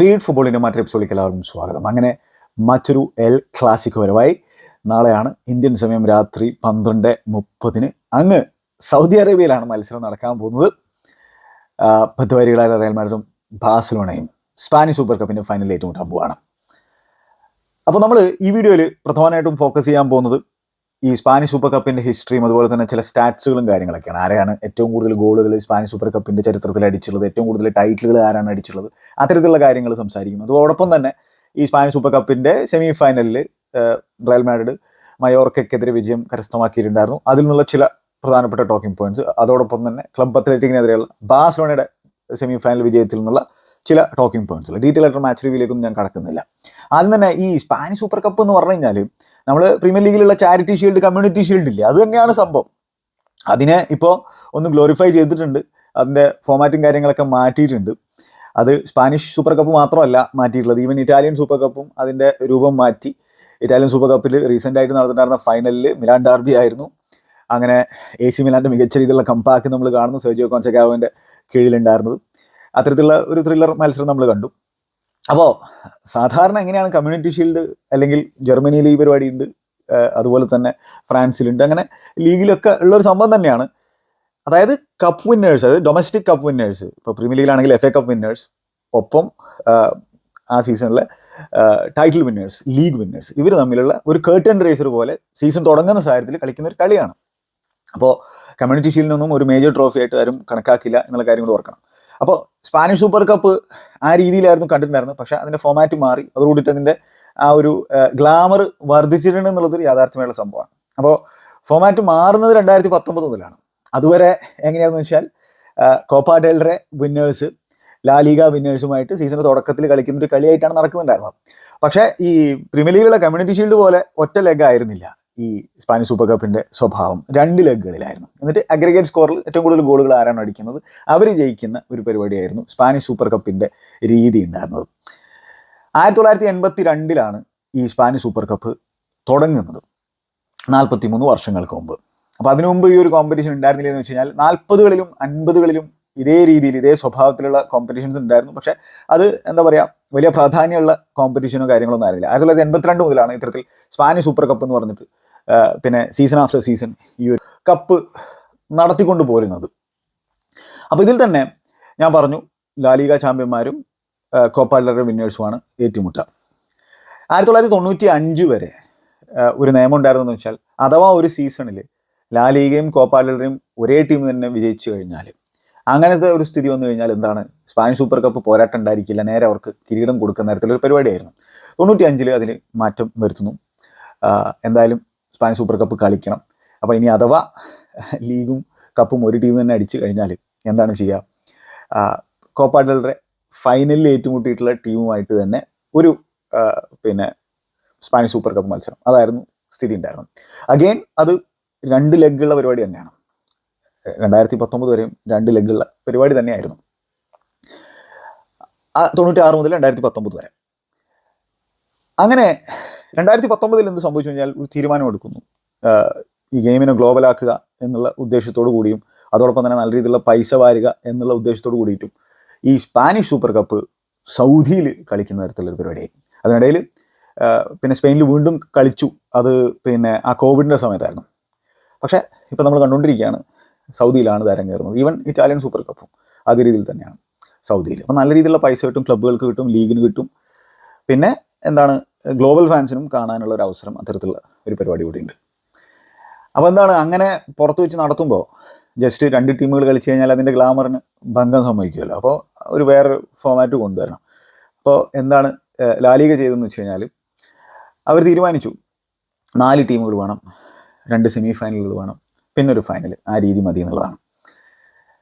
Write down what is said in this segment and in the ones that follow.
Feed ഫുട്ബോളിന്റെ മറ്റൊരു എപ്പിസോഡിലേക്ക് എല്ലാവർക്കും സ്വാഗതം. അങ്ങനെ മറ്റൊരു എൽ ക്ലാസിക്കോ വരവായി. നാളെയാണ് ഇന്ത്യൻ സമയം രാത്രി പന്ത്രണ്ട് മുപ്പതിന്. അങ്ങ് സൗദി അറേബ്യയിലാണ് മത്സരം നടക്കാൻ പോകുന്നത്. ആ, പത്ത് വരികളായ റയൽ മാഡ്രിഡും ബാഴ്സലോണയും സ്പാനിഷ് സൂപ്പർ കപ്പിന്റെ ഫൈനലിൽ ഏറ്റുമുട്ടാൻ പോവുകയാണ് അപ്പോൾ നമ്മൾ ഈ വീഡിയോയിൽ പ്രധാനമായിട്ടും ഫോക്കസ് ചെയ്യാൻ പോകുന്നത് ഈ സ്പാനിഷ് സൂപ്പർ കപ്പിന്റെ ഹിസ്റ്ററിയും അതുപോലെ തന്നെ ചില സ്റ്റാറ്റ്സുകളും കാര്യങ്ങളൊക്കെയാണ്. ആരെയാണ് ഏറ്റവും കൂടുതൽ ഗോളുകൾ സ്പാനിഷ് സൂപ്പർ കപ്പിന്റെ ചരിത്രത്തിൽ അടിച്ചുള്ളത് ഏറ്റവും കൂടുതൽ ടൈറ്റിലുകൾ ആരാണ് അടിച്ചുള്ളത് അത്തരത്തിലുള്ള കാര്യങ്ങൾ സംസാരിക്കും. അതോടൊപ്പം തന്നെ ഈ സ്പാനിഷ് സൂപ്പർ കപ്പിന്റെ സെമി ഫൈനലിൽ റയൽ മാഡ്രിഡ് മയോർക്കെതിരെ വിജയം കരസ്ഥമാക്കിയിട്ടുണ്ടായിരുന്നു. അതിൽ നിന്നുള്ള ചില പ്രധാനപ്പെട്ട ടോക്കിംഗ് പോയിന്റ്സ്. അതോടൊപ്പം തന്നെ ക്ലബ് അത്ലറ്റിക്കിനെതിരെയുള്ള ബാഴ്സലോണയുടെ സെമി ഫൈനൽ വിജയത്തിൽ നിന്നുള്ള ചില ടോക്കിംഗ് പോയിന്റ്സ്. ഡീറ്റെയിൽ ആയിട്ട് മാച്ച് റിവ്യൂലേക്കൊന്നും ഞാൻ കടക്കുന്നില്ല. ആദ്യം തന്നെ ഈ സ്പാനിഷ് സൂപ്പർ കപ്പ് എന്ന് പറഞ്ഞു കഴിഞ്ഞാൽ നമ്മൾ പ്രീമിയർ ലീഗിലുള്ള ചാരിറ്റി ഷീൽഡ് കമ്മ്യൂണിറ്റി ഷീൽഡ് ഇല്ലേ? അത് തന്നെയാണ് സംഭവം. അതിനെ ഇപ്പോൾ ഒന്ന് ഗ്ലോറിഫൈ ചെയ്തിട്ടുണ്ട്. അതിന്റെ ഫോമാറ്റും കാര്യങ്ങളൊക്കെ മാറ്റിയിട്ടുണ്ട്. അത് സ്പാനിഷ് സൂപ്പർ കപ്പ് മാത്രമല്ല മാറ്റിയിട്ടുള്ളത്. ഈവൻ ഇറ്റാലിയൻ സൂപ്പർ കപ്പും അതിന്റെ രൂപം മാറ്റി. ഇറ്റാലിയൻ സൂപ്പർ കപ്പിൽ റീസെന്റ് ആയിട്ട് നടന്നിട്ടുണ്ടായിരുന്ന ഫൈനലിൽ മിലാൻ ഡാർബി ആയിരുന്നു. അങ്ങനെ എ സി മിലാന്റെ മികച്ച രീതിയിലുള്ള കമ്പാക്ക് നമ്മൾ കാണുന്നു. സെർജിയോ കോൺസെഗാവിന്റെ കീഴിലുണ്ടായിരുന്നത്. അത്തരത്തിലുള്ള ഒരു ത്രില്ലർ മത്സരം നമ്മൾ കണ്ടു. അപ്പോൾ സാധാരണ എങ്ങനെയാണ് കമ്മ്യൂണിറ്റി ഷീൽഡ് അല്ലെങ്കിൽ ജർമ്മനിയിൽ ഈ പരിപാടി ഉണ്ട് അതുപോലെ തന്നെ ഫ്രാൻസിലുണ്ട് അങ്ങനെ ലീഗിലൊക്കെ ഉള്ള ഒരു സംഭവം തന്നെയാണ്. അതായത് കപ്പ് വിന്നേഴ്സ് അതായത് ഡൊമസ്റ്റിക് കപ്പ് വിന്നേഴ്സ് ഇപ്പോൾ പ്രീമിയർ ലീഗിലാണെങ്കിൽ എഫ് എ കപ്പ് വിന്നേഴ്സ് ഒപ്പം ആ സീസണിലെ ടൈറ്റിൽ വിന്നേഴ്സ് ലീഗ് വിന്നേഴ്സ് ഇവർ തമ്മിലുള്ള ഒരു കേർട്ടൺ റേസർ പോലെ സീസൺ തുടങ്ങുന്ന സാഹചര്യത്തിൽ കളിക്കുന്ന ഒരു കളിയാണ്. അപ്പോൾ കമ്മ്യൂണിറ്റി ഷീൽഡിനൊന്നും ഒരു മേജർ ട്രോഫി ആയിട്ട് ആരും കണക്കാക്കില്ല എന്നുള്ള കാര്യം കൂടെ ഓർക്കണം. അപ്പോൾ സ്പാനിഷ് സൂപ്പർ കപ്പ് ആ രീതിയിലായിരുന്നു കണ്ടിട്ടുണ്ടായിരുന്നത്. പക്ഷെ അതിന്റെ ഫോമാറ്റ് മാറി. അതോടുകൂടിയിട്ട് അതിന്റെ ആ ഒരു ഗ്ലാമർ വർദ്ധിച്ചിട്ടുണ്ട് എന്നുള്ളതൊരു യാഥാർത്ഥ്യമായുള്ള സംഭവമാണ്. അപ്പോൾ ഫോമാറ്റ് മാറുന്നത് രണ്ടായിരത്തി പത്തൊമ്പത് മുതലാണ്. അതുവരെ എങ്ങനെയാണെന്ന് വെച്ചാൽ Copa del Rey winners La Liga വിന്നേഴ്സുമായിട്ട് സീസണിന്റെ തുടക്കത്തിൽ കളിക്കുന്ന ഒരു കളിയായിട്ടാണ് നടക്കുന്നുണ്ടായിരുന്നത്. പക്ഷേ ഈ പ്രീമിയർ ലീഗിലുള്ള കമ്മ്യൂണിറ്റി ഷീൽഡ് പോലെ ഒറ്റ ലെഗ് ആയിരുന്നില്ല. ഈ സ്പാനിഷ് സൂപ്പർ കപ്പിന്റെ സ്വഭാവം രണ്ട് ലെഗുകളിലായിരുന്നു എന്നിട്ട് അഗ്രഗേറ്റ് സ്കോറിൽ ഏറ്റവും കൂടുതൽ ഗോളുകൾ ആരാണ് അടിക്കുന്നത്? അവർ ജയിക്കുന്ന ഒരു പരിപാടിയായിരുന്നു സ്പാനിഷ് സൂപ്പർ കപ്പിന്റെ രീതി ഉണ്ടായിരുന്നത്. ആയിരത്തി തൊള്ളായിരത്തി എൺപത്തി രണ്ടിലാണ് ഈ സ്പാനിഷ് സൂപ്പർ കപ്പ് തുടങ്ങുന്നത്. നാൽപ്പത്തി മൂന്ന് വർഷങ്ങൾക്ക് മുമ്പ്. അപ്പോൾ അതിനു മുമ്പ് ഈ ഒരു കോമ്പറ്റീഷൻ ഉണ്ടായിരുന്നില്ല എന്ന് വെച്ച് കഴിഞ്ഞാൽ നാൽപ്പതുകളിലും അൻപതുകളിലും ഇതേ രീതിയിൽ ഇതേ സ്വഭാവത്തിലുള്ള കോമ്പറ്റീഷൻസ് ഉണ്ടായിരുന്നു. പക്ഷേ അത് എന്താ പറയുക വലിയ പ്രാധാന്യമുള്ള കോമ്പറ്റീഷനോ കാര്യങ്ങളൊന്നും ആയിരുന്നില്ല ആയിരത്തി തൊള്ളായിരത്തി എൺപത്തിരണ്ട് മുതലാണ് ഇത്തരത്തിൽ സ്പാനിഷ് സൂപ്പർ കപ്പ് എന്ന് പറഞ്ഞിട്ട് പിന്നെ സീസൺ ആഫ്റ്റർ സീസൺ ഈ ഒരു കപ്പ് നടത്തിക്കൊണ്ട് പോരുന്നത്. അപ്പോൾ ഇതിൽ തന്നെ ഞാൻ പറഞ്ഞു ലാലിക ചാമ്പ്യന്മാരും കോപ്പാലറുടെ വിന്നേഴ്സുമാണ് ഏറ്റുമുട്ടുക. ആയിരത്തി തൊള്ളായിരത്തി തൊണ്ണൂറ്റി അഞ്ച് വരെ ഒരു നിയമം ഉണ്ടായിരുന്നെന്ന് വെച്ചാൽ അഥവാ ഒരു സീസണിൽ ലാലീഗയും കോപ്പാഡലറും ഒരേ ടീം തന്നെ വിജയിച്ചു കഴിഞ്ഞാൽ അങ്ങനത്തെ ഒരു സ്ഥിതി വന്നു കഴിഞ്ഞാൽ എന്താണ്? സ്പാനിഷ് സൂപ്പർ കപ്പ് പോരാട്ടം ഉണ്ടായിരിക്കില്ല. നേരെ അവർക്ക് കിരീടം കൊടുക്കുന്ന തരത്തിലൊരു പരിപാടിയായിരുന്നു. തൊണ്ണൂറ്റി അഞ്ചിൽ അതിന് മാറ്റം വരുത്തുന്നു. എന്തായാലും സ്പാനിഷ് സൂപ്പർ കപ്പ് കളിക്കണം. അപ്പോൾ ഇനി അഥവാ ലീഗും കപ്പും ഒരു ടീം തന്നെ അടിച്ചു കഴിഞ്ഞാൽ എന്താണ് ചെയ്യുക ആ, കോപ്പ ഡെൽറെ ഫൈനലിൽ ഏറ്റുമുട്ടിയിട്ടുള്ള ടീമുമായിട്ട് തന്നെ ഒരു പിന്നെ സ്പാനിഷ് സൂപ്പർ കപ്പ് മത്സരം. അതായിരുന്നു സ്ഥിതി ഉണ്ടായിരുന്നത്. അഗെയിൻ അത് രണ്ട് ലെഗുള്ള പരിപാടി തന്നെയാണ്. രണ്ടായിരത്തി പത്തൊമ്പത് വരെയും രണ്ട് ലെഗുള്ള പരിപാടി തന്നെയായിരുന്നു. ആ തൊണ്ണൂറ്റി ആറ് മുതൽ രണ്ടായിരത്തി പത്തൊമ്പത് വരെ. അങ്ങനെ രണ്ടായിരത്തി പത്തൊമ്പതിൽ എന്ത് സംഭവിച്ചു കഴിഞ്ഞാൽ ഒരു തീരുമാനമെടുക്കുന്നു ഈ ഗെയിമിനെ ഗ്ലോബലാക്കുക എന്നുള്ള ഉദ്ദേശത്തോടു കൂടിയും അതോടൊപ്പം തന്നെ നല്ല രീതിയിലുള്ള പൈസ വാരുക എന്നുള്ള ഉദ്ദേശത്തോടു കൂടിയിട്ടും ഈ സ്പാനിഷ് സൂപ്പർ കപ്പ് സൗദിയിൽ കളിക്കുന്ന തരത്തിലുള്ള ഒരു പരിപാടിയായി. അതിനിടയിൽ പിന്നെ സ്പെയിനിൽ വീണ്ടും കളിച്ചു. അത് പിന്നെ ആ കോവിഡിന്റെ സമയത്തായിരുന്നു. പക്ഷേ ഇപ്പം നമ്മൾ കണ്ടുകൊണ്ടിരിക്കുകയാണ് സൗദിയിലാണ് താരം കയറുന്നത് ഈവൻ ഇറ്റാലിയൻ സൂപ്പർ കപ്പും അതേ രീതിയിൽ തന്നെയാണ് സൗദിയിൽ. അപ്പോൾ നല്ല രീതിയിലുള്ള പൈസ കിട്ടും ക്ലബ്ബുകൾക്ക് കിട്ടും ലീഗിന് കിട്ടും. പിന്നെ എന്താണ് ഗ്ലോബൽ ഫാൻസിനും കാണാനുള്ള ഒരു അവസരം അത്തരത്തിലുള്ള ഒരു പരിപാടി കൂടിയുണ്ട്. അപ്പോൾ എന്താണ്? അങ്ങനെ പുറത്ത് വെച്ച് നടത്തുമ്പോൾ ജസ്റ്റ് രണ്ട് ടീമുകൾ കളിച്ചു കഴിഞ്ഞാൽ അതിന്റെ ഗ്ലാമറിന് ഭംഗം സംഭവിക്കുമല്ലോ. അപ്പോൾ ഒരു വേറെ ഫോമാറ്റ് കൊണ്ടുവരണം. അപ്പോൾ എന്താണ് ലാലിക ചെയ്തതെന്ന് വെച്ച് കഴിഞ്ഞാൽ അവർ തീരുമാനിച്ചു. നാല് ടീമുകൾ വേണം രണ്ട് സെമി ഫൈനലുകൾ വേണം പിന്നെ ഒരു ഫൈനൽ ആ രീതി മതി എന്നുള്ളതാണ്.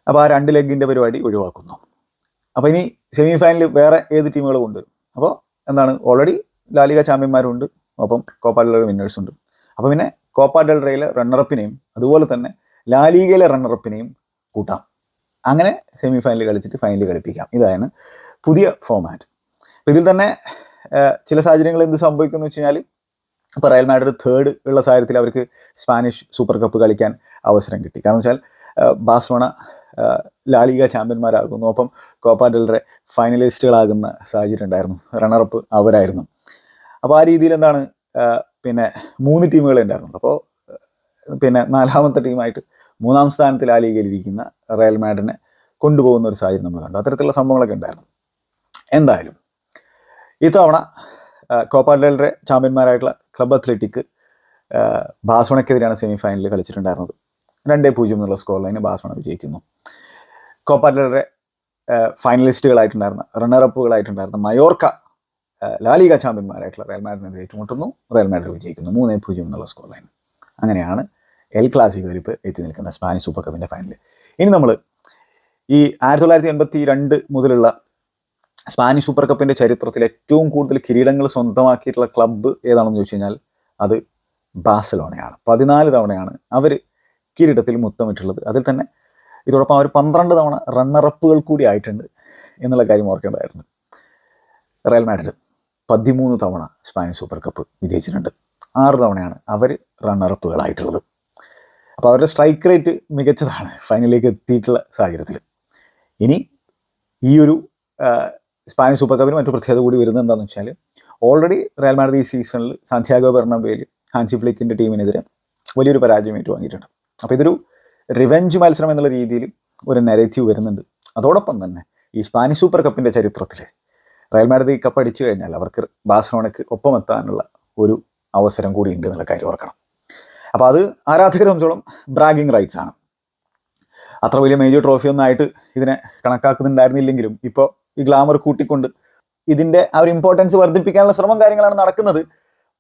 അപ്പോൾ ആ രണ്ട് ലെഗിന്റെ പരിപാടി ഒഴിവാക്കുന്നു. അപ്പോൾ ഇനി സെമി ഫൈനൽ വേറെ ഏത് ടീമുകൾ കൊണ്ടുവരും? അപ്പോൾ എന്താണ് ഓൾറെഡി ലാലിക ചാമ്പ്യന്മാരുണ്ട്. ഒപ്പം കോപ്പ വിന്നേഴ്സ് ഉണ്ട് അപ്പോൾ പിന്നെ കോപ്പ ഡെൽ റണ്ണറപ്പിനെയും അതുപോലെ തന്നെ ലാലിഗയിലെ റണ്ണറപ്പിനെയും കൂട്ടാം. അങ്ങനെ സെമി ഫൈനൽ കളിച്ചിട്ട് ഫൈനൽ കളിപ്പിക്കാം. ഇതാണ് പുതിയ ഫോമാറ്റ് ഇതിൽ തന്നെ ചില സാഹചര്യങ്ങൾ എന്ത് സംഭവിക്കുന്നു വെച്ച് കഴിഞ്ഞാൽ ഇപ്പോൾ റയൽ മാഡ്രിഡ് തേർഡ് ഉള്ള സാഹചര്യത്തിൽ അവർക്ക് സ്പാനിഷ് സൂപ്പർ കപ്പ് കളിക്കാൻ അവസരം കിട്ടി. കാരണം വെച്ചാൽ ആ, ബാഴ്സലോണ ലാലിക ചാമ്പ്യന്മാരാകുന്നു. ഒപ്പം കോപ്പ ഡെൽറെ ഫൈനലിസ്റ്റുകളാകുന്ന സാഹചര്യം ഉണ്ടായിരുന്നു. റണ്ണറപ്പ് അവരായിരുന്നു. അപ്പോൾ ആ രീതിയിൽ എന്താണ് പിന്നെ മൂന്ന് ടീമുകൾ ഉണ്ടായിരുന്നുള്ളൂ. അപ്പോൾ പിന്നെ നാലാമത്തെ ടീമായിട്ട് മൂന്നാം സ്ഥാനത്തിൽ ആ ലീഗിൽ ഇരിക്കുന്ന റയൽ മാഡിനെ കൊണ്ടുപോകുന്ന ഒരു സാഹചര്യം നമ്മൾ കണ്ടു. അത്തരത്തിലുള്ള സംഭവങ്ങളൊക്കെ ഉണ്ടായിരുന്നു. എന്തായാലും ഇത്തവണ കോപ്പ ഡെൽറെ ചാമ്പ്യന്മാരായിട്ടുള്ള ക്ലബ് അത്ലറ്റിക് ബാസോണയ്ക്കെതിരെയാണ് സെമി ഫൈനലിൽ കളിച്ചിട്ടുണ്ടായിരുന്നത്. രണ്ടേ പൂജ്യം എന്നുള്ള സ്കോർ ലൈന് ബാസോണ വിജയിക്കുന്നു. കോപ്പ ഫൈനലിസ്റ്റുകളായിട്ടുണ്ടായിരുന്ന റണ്ണറപ്പുകളായിട്ടുണ്ടായിരുന്ന മയോർക്ക ലാലിക ചാമ്പ്യന്മാരായിട്ടുള്ള റയൽ മാഡ്രിനെ ഏറ്റുമുട്ടുന്നു. റയൽ മാഡ്രിഡ് വിജയിക്കുന്നു. മൂന്നേ പൂജ്യം എന്നുള്ള സ്കോർ ലൈൻ അങ്ങനെയാണ് എൽ ക്ലാസിക് ഇപ്പോൾ എത്തി നിൽക്കുന്ന സ്പാനിഷ് സൂപ്പർ കപ്പിന്റെ ഫൈനൽ ഇനി നമ്മൾ ഈ ആയിരത്തി തൊള്ളായിരത്തി എൺപത്തി രണ്ട് മുതലുള്ള സ്പാനിഷ് സൂപ്പർ കപ്പിന്റെ ചരിത്രത്തിൽ ഏറ്റവും കൂടുതൽ കിരീടങ്ങൾ സ്വന്തമാക്കിയിട്ടുള്ള ക്ലബ്ബ് ഏതാണെന്ന് ചോദിച്ചു കഴിഞ്ഞാൽ അത് ബാഴ്സലോണയാണ്. പതിനാല് തവണയാണ് അവർ കിരീടത്തിൽ മുത്തമിട്ടുള്ളത്. അതിൽ തന്നെ ഇതോടൊപ്പം അവർ പന്ത്രണ്ട് തവണ റണ്ണറപ്പുകൾ കൂടി ആയിട്ടുണ്ട് എന്നുള്ള കാര്യം ഓർക്കേണ്ടതായിരുന്നു റയൽ മാഡ്രിഡ്. പതിമൂന്ന് തവണ സ്പാനിഷ് സൂപ്പർ കപ്പ് വിജയിച്ചിട്ടുണ്ട്. ആറ് തവണയാണ് അവർ റണ്ണറപ്പുകളായിട്ടുള്ളത് അപ്പോൾ അവരുടെ സ്ട്രൈക്ക് റേറ്റ് മികച്ചതാണ്. ഫൈനലിലേക്ക് എത്തിയിട്ടുള്ള സാഹചര്യത്തിൽ ഇനി ഈ ഒരു സ്പാനിഷ് സൂപ്പർ കപ്പിന് മറ്റു പ്രത്യേകത കൂടി വരുന്നത് എന്താണെന്ന് വെച്ചാൽ ഓൾറെഡി റയൽ മാഡ്രിഡ് ഈ സീസണിൽ സാന്റിയാഗോ ബെർണബേയിൽ ഹാൻസി ഫ്ലിക്കിന്റെ ടീമിനെതിരെ വലിയൊരു പരാജയം ഏറ്റുവാങ്ങിയിട്ടുണ്ട് അപ്പോൾ ഇതൊരു റിവെഞ്ച് മത്സരം എന്നുള്ള രീതിയിൽ ഒരു നെറേറ്റീവ് വരുന്നുണ്ട്. അതോടൊപ്പം തന്നെ ഈ സ്പാനിഷ് സൂപ്പർ കപ്പിന്റെ ചരിത്രത്തിൽ റയൽ മാഡ്രിഡ് ഈ കപ്പ് അടിച്ചു കഴിഞ്ഞാൽ അവർക്ക് ബാഴ്സലോണയ്ക്ക് ഒപ്പം എത്താനുള്ള ഒരു അവസരം കൂടി ഉണ്ട് എന്നുള്ള കാര്യം ഓർക്കണം. അപ്പോൾ അത് ആരാധകരെ സംബന്ധിച്ചോളം ബ്രാഗിങ് റൈറ്റ്സ് ആണ്. അത്ര വലിയ മേജർ ട്രോഫി ഒന്നായിട്ട് ആയിട്ട് ഇതിനെ കണക്കാക്കുന്നുണ്ടായിരുന്നില്ലെങ്കിലും ഇപ്പോൾ ഈ ഗ്ലാമർ കൂട്ടിക്കൊണ്ട് ഇതിന്റെ ആ ഒരു ഇമ്പോർട്ടൻസ് വർദ്ധിപ്പിക്കാനുള്ള ശ്രമം കാര്യങ്ങളാണ് നടക്കുന്നത്.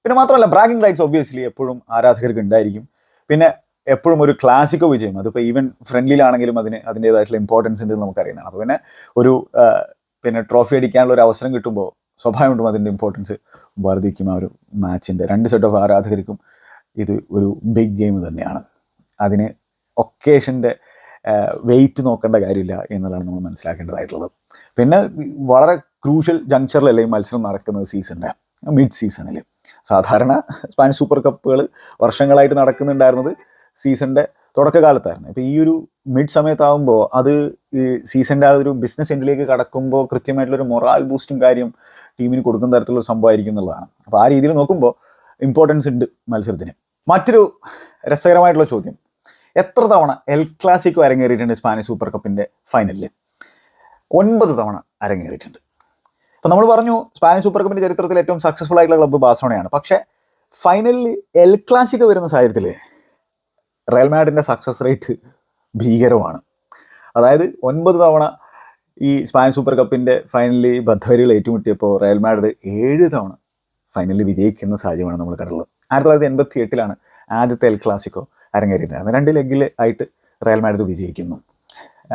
പിന്നെ മാത്രമല്ല ബ്രാഗിങ് റൈറ്റ്സ് ഒബ്വിയസ്ലി എപ്പോഴും ആരാധകർക്ക് ഉണ്ടായിരിക്കും. പിന്നെ എപ്പോഴും ഒരു ക്ലാസിക്കോ വിജയം അതിപ്പോൾ ഈവൻ ഫ്രണ്ട്ലിയിലാണെങ്കിലും അതിന് അതിന്റേതായിട്ടുള്ള ഇമ്പോർട്ടൻസ് ഉണ്ടെന്ന് നമുക്കറിയുന്നതാണ്. അപ്പോൾ പിന്നെ ഒരു പിന്നെ ട്രോഫി അടിക്കാനുള്ള ഒരു അവസരം കിട്ടുമ്പോൾ സ്വാഭാവികമായിട്ടും അതിന്റെ ഇമ്പോർട്ടൻസ് വർദ്ധിക്കും ആ ഒരു മാച്ചിന്റെ രണ്ട് സെറ്റ് ഓഫ് ആരാധകർക്കും ഇത് ഒരു ബിഗ് ഗെയിം തന്നെയാണ്. അതിന് ഒക്കേഷന്റെ വെയിറ്റ് നോക്കേണ്ട കാര്യമില്ല എന്നുള്ളതാണ് നമ്മൾ മനസ്സിലാക്കേണ്ടതായിട്ടുള്ളത്. പിന്നെ വളരെ ക്രൂഷ്യൽ ജങ്ഷറിലല്ലേ ഈ മത്സരം നടക്കുന്നത് സീസണിന്റെ മിഡ് സീസണിൽ സാധാരണ സ്പാനിഷ് സൂപ്പർ കപ്പുകൾ വർഷങ്ങളായിട്ട് നടക്കുന്നുണ്ടായിരുന്നത് സീസണിന്റെ തുടക്കകാലത്തായിരുന്നു. ഇപ്പോൾ ഈ ഒരു മിഡ് സമയത്താകുമ്പോൾ അത് ഈ സീസണിന്റെ ആ ഒരു ബിസിനസ് എൻഡിലേക്ക് കടക്കുമ്പോൾ കൃത്യമായിട്ടുള്ളൊരു മൊറാൽ ബൂസ്റ്റും കാര്യം ടീമിന് കൊടുക്കുന്ന തരത്തിലുള്ള സംഭവമായിരിക്കും എന്നുള്ളതാണ്. അപ്പോൾ ആ രീതിയിൽ നോക്കുമ്പോൾ ഇമ്പോർട്ടൻസ് ഉണ്ട് മത്സരത്തിന്. മറ്റൊരു രസകരമായിട്ടുള്ള ചോദ്യം. എത്ര തവണ എൽ ക്ലാസിക്കോ അരങ്ങേറിയിട്ടുണ്ട് സ്പാനിഷ് സൂപ്പർ കപ്പിന്റെ ഫൈനലിൽ ഒൻപത് തവണ അരങ്ങേറിയിട്ടുണ്ട്. അപ്പം നമ്മൾ പറഞ്ഞു സ്പാനിഷ് സൂപ്പർ കപ്പിന്റെ ചരിത്രത്തിൽ ഏറ്റവും സക്സസ്ഫുൾ ആയിട്ടുള്ള ക്ലബ്ബ് ബാസോണയാണ് പക്ഷേ ഫൈനലിൽ എൽ ക്ലാസിക്കോ വരുന്ന സാഹചര്യത്തിൽ റയൽ മാഡിന്റെ സക്സസ് റേറ്റ് ഭീകരമാണ്. അതായത് ഒൻപത് തവണ ഈ സ്പാനിഷ് സൂപ്പർ കപ്പിന്റെ ഫൈനലിൽ ബദ്ധവരികൾ ഏറ്റുമുട്ടിയപ്പോൾ റയൽ മാഡ്രിഡ് ഏഴ് തവണ ഫൈനലിൽ വിജയിക്കുന്ന സാഹചര്യമാണ് നമ്മൾ കണ്ടുള്ളത് ആയിരത്തി തൊള്ളായിരത്തി എൺപത്തി എട്ടിലാണ് ആദ്യത്തെ എൽ ക്ലാസിക്കോ അരങ്ങേറിയിട്ടുണ്ടായിരുന്നത് രണ്ട് ലെഗിൽ ആയിട്ട് റയൽ മാഡ്രിഡ് വിജയിക്കുന്നു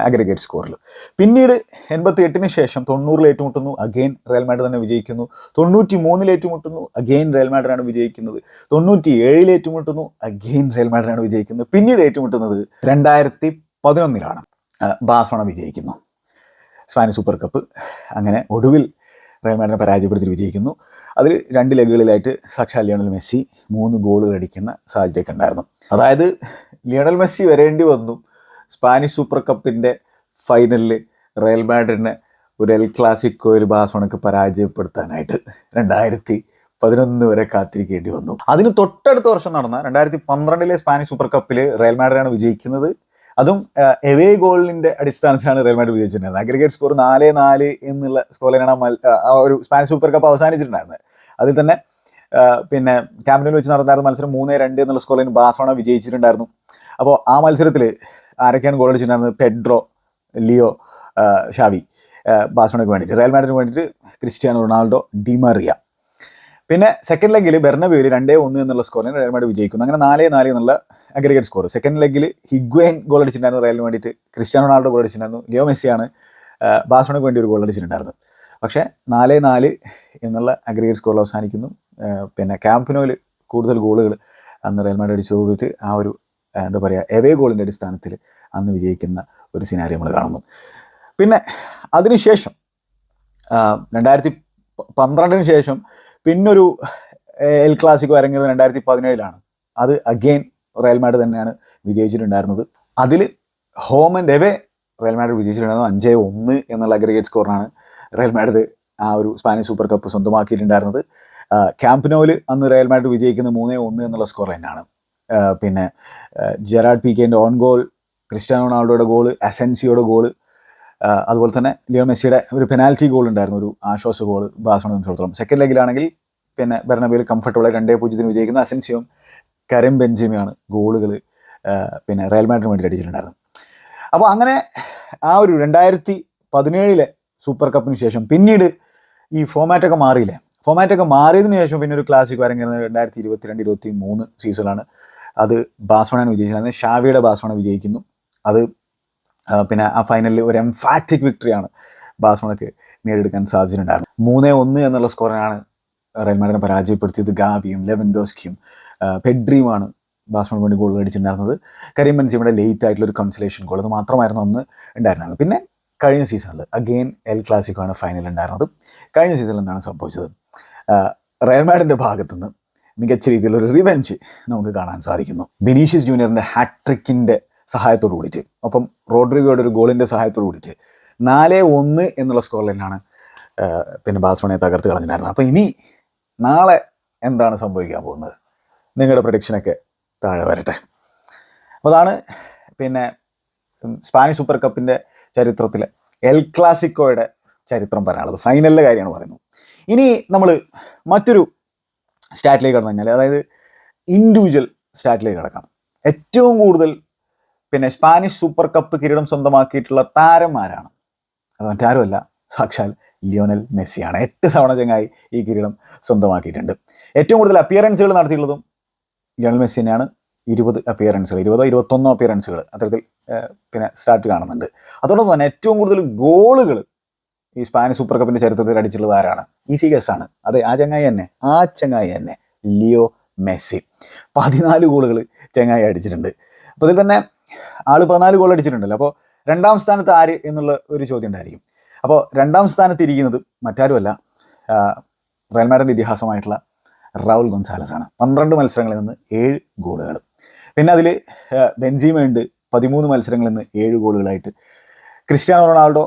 അഗ്രഗേറ്റ് സ്കോറിൽ പിന്നീട് എൺപത്തി എട്ടിന് ശേഷം തൊണ്ണൂറിൽ ഏറ്റുമുട്ടുന്നു അഗെയിൻ റയൽ മാഡ്രിഡ് തന്നെ വിജയിക്കുന്നു. തൊണ്ണൂറ്റി മൂന്നിൽ ഏറ്റുമുട്ടുന്നു അഗെയിൻ റയൽ മാഡ്രിഡാണ് വിജയിക്കുന്നത്. തൊണ്ണൂറ്റി ഏഴിൽ ഏറ്റുമുട്ടുന്നു അഗെയിൻ റയൽ മാഡ്രിഡാണ് വിജയിക്കുന്നത്. പിന്നീട് ഏറ്റുമുട്ടുന്നത് രണ്ടായിരത്തി പതിനൊന്നിലാണ്. ബാസോണ വിജയിക്കുന്നു. സ്പാനിഷ് സൂപ്പർ കപ്പ് അങ്ങനെ ഒടുവിൽ റയൽ മാഡ്രിനെ പരാജയപ്പെടുത്തി വിജയിക്കുന്നു. അതിൽ രണ്ട് ലെഗുകളിലായിട്ട് സാക്ഷാൽ ലിയോണൽ മെസ്സി മൂന്ന് ഗോളുകൾ അടിക്കുന്ന സാഹചര്യമൊക്കെ ഉണ്ടായിരുന്നു. അതായത് ലിയോണൽ മെസ്സി വരേണ്ടി വന്നു. സ്പാനിഷ് സൂപ്പർ കപ്പിന്റെ ഫൈനലിൽ റയൽ മാഡ്രിഡിനെ ഒരു എൽ ക്ലാസിക്കോ ഒരു ബാസോണക്ക് പരാജയപ്പെടുത്താനായിട്ട് രണ്ടായിരത്തി പതിനൊന്ന് വരെ കാത്തിരിക്കേണ്ടി വന്നു. അതിന് തൊട്ടടുത്ത വർഷം നടന്ന രണ്ടായിരത്തി പന്ത്രണ്ടിലെ സ്പാനിഷ് സൂപ്പർ കപ്പിൽ റയൽ മാഡ്രിഡാണ് വിജയിക്കുന്നത്. അതും എവേ ഗോളിന്റെ അടിസ്ഥാനത്തിലാണ് റയൽ മാഡ്രിഡ് വിജയിച്ചിട്ടുണ്ടായിരുന്നത് അഗ്രിഗേറ്റ് സ്കോർ നാല് നാല് എന്നുള്ള സ്കോറിലാണ് ആ ഒരു സ്പാനിഷ് സൂപ്പർ കപ്പ് അവസാനിച്ചിട്ടുണ്ടായിരുന്നത്. അതിൽ തന്നെ പിന്നെ ക്യാമ്പിനിൽ വെച്ച് നടന്നായിരുന്ന മത്സരം മൂന്ന് രണ്ട് എന്നുള്ള സ്കോറിൽ ബാസോണ വിജയിച്ചിട്ടുണ്ടായിരുന്നു. അപ്പോൾ ആ മത്സരത്തിൽ ആരൊക്കെയാണ് ഗോൾ അടിച്ചിട്ടുണ്ടായിരുന്നത്? പെഡ്രോ ലിയോ ഷാവി ബാസോണയ്ക്ക് വേണ്ടിയിട്ട്. റയൽ മാഡ്രിഡിന് വേണ്ടിയിട്ട് ക്രിസ്റ്റ്യാനോ റൊണാൾഡോ ഡിമറിയ പിന്നെ സെക്കൻഡ് ലെഗിൽ ബെർണബിയിൽ രണ്ടേ ഒന്ന് എന്നുള്ള സ്കോറിന് റയൽ മാഡ്രിഡ് വിജയിക്കുന്നു. അങ്ങനെ നാലേ നാല് എന്നുള്ള അഗ്രിഗേറ്റ് സ്കോർ സെക്കൻഡ് ലെഗിൽ ഹിഗ്വേൻ ഗോൾ അടിച്ചിട്ടുണ്ടായിരുന്നു റയലിന് വേണ്ടിയിട്ട്. ക്രിസ്ത്യാനോ റൊണാൾഡോ ഗോൾ അടിച്ചിട്ടുണ്ടായിരുന്നു. ലിയോ മെസ്സിയാണ് ബാസോണയ്ക്ക് വേണ്ടി ഒരു ഗോൾ അടിച്ചിട്ടുണ്ടായിരുന്നത്. പക്ഷേ നാലേ നാല് എന്നുള്ള അഗ്രിഗേറ്റ് സ്കോറിൽ അവസാനിക്കുന്നു. പിന്നെ ക്യാമ്പിനോയിൽ കൂടുതൽ ഗോളുകൾ അന്ന് റയൽ മാഡ്രിഡ് കൊടുത്ത് ആ ഒരു എന്താ പറയുക എവേ ഗോളിന്റെ അടിസ്ഥാനത്തിൽ അന്ന് വിജയിക്കുന്ന ഒരു സിനാരി നമ്മൾ കാണുന്നു. പിന്നെ അതിനുശേഷം രണ്ടായിരത്തി പന്ത്രണ്ടിന് ശേഷം പിന്നൊരു എൽ ക്ലാസിക്കോ ഇറങ്ങിയത് രണ്ടായിരത്തി പതിനേഴിലാണ് അത് അഗെയിൻ റയൽ മാഡ് തന്നെയാണ് വിജയിച്ചിട്ടുണ്ടായിരുന്നത്. അതിൽ home and away Real Madrid വിജയിച്ചിട്ടുണ്ടായിരുന്നത് അഞ്ച് ഒന്ന് എന്നുള്ള അഗ്രിഗേറ്റ് സ്കോറിനാണ് റയൽ മാഡ്രിഡ് ആ ഒരു സ്പാനിഷ് സൂപ്പർ കപ്പ് സ്വന്തമാക്കിയിട്ടുണ്ടായിരുന്നത്. ക്യാമ്പിനോയിൽ അന്ന് റയൽ മാഡ് വിജയിക്കുന്ന മൂന്നേ ഒന്ന് എന്നുള്ള സ്കോർ തന്നെയാണ്. പിന്നെ ജെറാഡ് പി കെന്റെ ഓൺ ഗോൾ ക്രിസ്ത്യാനോ റൊണാൾഡോയുടെ ഗോൾ അസെൻസിയോയുടെ ഗോൾ അതുപോലെ തന്നെ ലിയോ മെസ്സിയുടെ ഒരു പെനാൽറ്റി ഗോൾ ഉണ്ടായിരുന്നു ഒരു ആശ്വാസ ഗോൾ ബാസോണെ സംബന്ധിച്ചിടത്തോളം. സെക്കൻഡ് ലെഗിലാണെങ്കിൽ പിന്നെ ബെർണബിയിൽ കംഫർട്ടബിളായി രണ്ടേ പൂജ്യത്തിന് വിജയിക്കുന്ന അസെൻസിയും കരം ബെഞ്ചിമിയാണ് ഗോളുകൾ പിന്നെ റയൽ മാഡിന് വേണ്ടി അടിച്ചിട്ടുണ്ടായിരുന്നത്. അപ്പോൾ അങ്ങനെ ആ ഒരു രണ്ടായിരത്തി പതിനേഴിലെ സൂപ്പർ കപ്പിന് ശേഷം പിന്നീട് ഈ ഫോമാറ്റൊക്കെ മാറിയില്ലേ? ഫോമാറ്റൊക്കെ മാറിയതിനു ശേഷം പിന്നെ ഒരു ക്ലാസിക് വരങ്ങുന്നത് രണ്ടായിരത്തി ഇരുപത്തിരണ്ട് ഇരുപത്തി മൂന്ന് സീസണിലാണ് അത് ബാസോണാണ് വിജയിച്ചിട്ടുണ്ടായിരുന്നത് ഷാവിയുടെ ബാസോണ വിജയിക്കുന്നു. അത് പിന്നെ ആ ഫൈനലിൽ ഒരു എംഫാറ്റിക് വിക്ടറിയാണ് ബാഴ്സലോണയ്ക്ക് നേടിയെടുക്കാൻ സാധിച്ചിട്ടുണ്ടായിരുന്നു മൂന്നേ ഒന്ന് എന്നുള്ള സ്കോറിനാണ് റയൽ മാഡ്രിഡിനെ പരാജയപ്പെടുത്തിയത്. ഗാബിയും ലെവൻഡോസ്കിയും പെഡ്രിയുമാണ് ബാഴ്സലോണ വേണ്ടി ഗോൾ അടിച്ചിട്ടുണ്ടായിരുന്നത്. കരീം ബെൻസിമയുടെ ലേറ്റ് ആയിട്ടുള്ള ഒരു കൺസലേഷൻ ഗോൾ അത് മാത്രമായിരുന്നു അന്ന് ഉണ്ടായിരുന്നത്. പിന്നെ കഴിഞ്ഞ സീസണിൽ അഗെയിൻ എൽ ക്ലാസിക്കോ ആണ് ഫൈനൽ ഉണ്ടായിരുന്നത്. കഴിഞ്ഞ സീസണിൽ എന്താണ് സംഭവിച്ചത്? റയൽമാഡിന്റെ റയൽ നിന്ന് ഭാഗത്തുനിന്ന് മികച്ച രീതിയിലൊരു റിവെഞ്ച് നമുക്ക് കാണാൻ സാധിക്കുന്നു. ബിനീഷ്യസ് ജൂനിയറിന്റെ ഹാട്രിക്കിന്റെ സഹായത്തോട് കൂടിയിട്ട് ഒപ്പം റോഡ്രിഗോയുടെ ഒരു ഗോളിന്റെ സഹായത്തോട് കൂടിയിട്ട് നാല് ഒന്ന് എന്നുള്ള സ്കോർ പിന്നെ ബാഴ്സലോണയെ തകർത്ത് കളഞ്ഞിട്ടുണ്ടായിരുന്നത്. അപ്പോൾ ഇനി നാളെ എന്താണ് സംഭവിക്കാൻ പോകുന്നത്? നിങ്ങളുടെ പ്രഡിക്ഷനൊക്കെ താഴെ വരട്ടെ. അപ്പോൾ അതാണ് പിന്നെ സ്പാനിഷ് സൂപ്പർ കപ്പിന്റെ ചരിത്രത്തിലെ എൽ ക്ലാസിക്കോയുടെ ചരിത്രം പറയാനുള്ളത്. ഫൈനലിലെ കാര്യമാണ് പറയുന്നത്. ഇനി നമ്മൾ മറ്റൊരു സ്റ്റാറ്റിലേക്ക് കടന്നു കഴിഞ്ഞാൽ അതായത് ഇൻഡിവിജ്വൽ സ്റ്റാറ്റിലേക്ക് കിടക്കാം. ഏറ്റവും കൂടുതൽ പിന്നെ സ്പാനിഷ് സൂപ്പർ കപ്പ് കിരീടം സ്വന്തമാക്കിയിട്ടുള്ള താരന്മാരാണ്. അത് മറ്റാരുമല്ല. സാക്ഷാൽ ലിയോണൽ മെസ്സിയാണ്. എട്ട് തവണ ചങ്ങായി ഈ കിരീടം സ്വന്തമാക്കിയിട്ടുണ്ട്. ഏറ്റവും കൂടുതൽ അപ്പിയറൻസുകൾ നടത്തിയിട്ടുള്ളതും ലിയോണൽ മെസ്സി തന്നെയാണ് ഇരുപത് അപ്പിയറൻസുകൾ ഇരുപതോ ഇരുപത്തൊന്നോ അപ്പിയറൻസുകൾ അത്തരത്തിൽ പിന്നെ സ്റ്റാർട്ട് കാണുന്നുണ്ട്. അതോടൊപ്പം തന്നെ ഏറ്റവും കൂടുതൽ ഗോളുകൾ ഈ സ്പാനിഷ് സൂപ്പർ കപ്പിന്റെ ചരിത്രത്തിൽ അടിച്ചിട്ടുള്ളത് ആരാണ്? ഈ സീഗസ് ആണ്. അതെ ആ ചങ്ങായി തന്നെ ആ ചങ്ങായി തന്നെ ലിയോ മെസ്സി. പതിനാല് ഗോളുകൾ ചങ്ങായി അടിച്ചിട്ടുണ്ട്. അപ്പോൾ ഇതിൽ തന്നെ ആൾ പതിനാല് ഗോൾ അടിച്ചിട്ടുണ്ടല്ലോ. അപ്പോൾ രണ്ടാം സ്ഥാനത്ത് ആര് എന്നുള്ള ഒരു ചോദ്യം ഉണ്ടായിരിക്കും. അപ്പോൾ രണ്ടാം സ്ഥാനത്ത് ഇരിക്കുന്നത് മറ്റാരുമല്ല റയൽ മാഡ്രിഡ് ഇതിഹാസമായിട്ടുള്ള റൗൾ ഗൊൻസാലസ് ആണ് പന്ത്രണ്ട് മത്സരങ്ങളിൽ നിന്ന് ഏഴ് ഗോളുകൾ പിന്നെ അതിൽ ഉണ്ട് പതിമൂന്ന് മത്സരങ്ങളിൽ നിന്ന് ഏഴ് ഗോളുകളായിട്ട്. ക്രിസ്ത്യാനോ റൊണാൾഡോ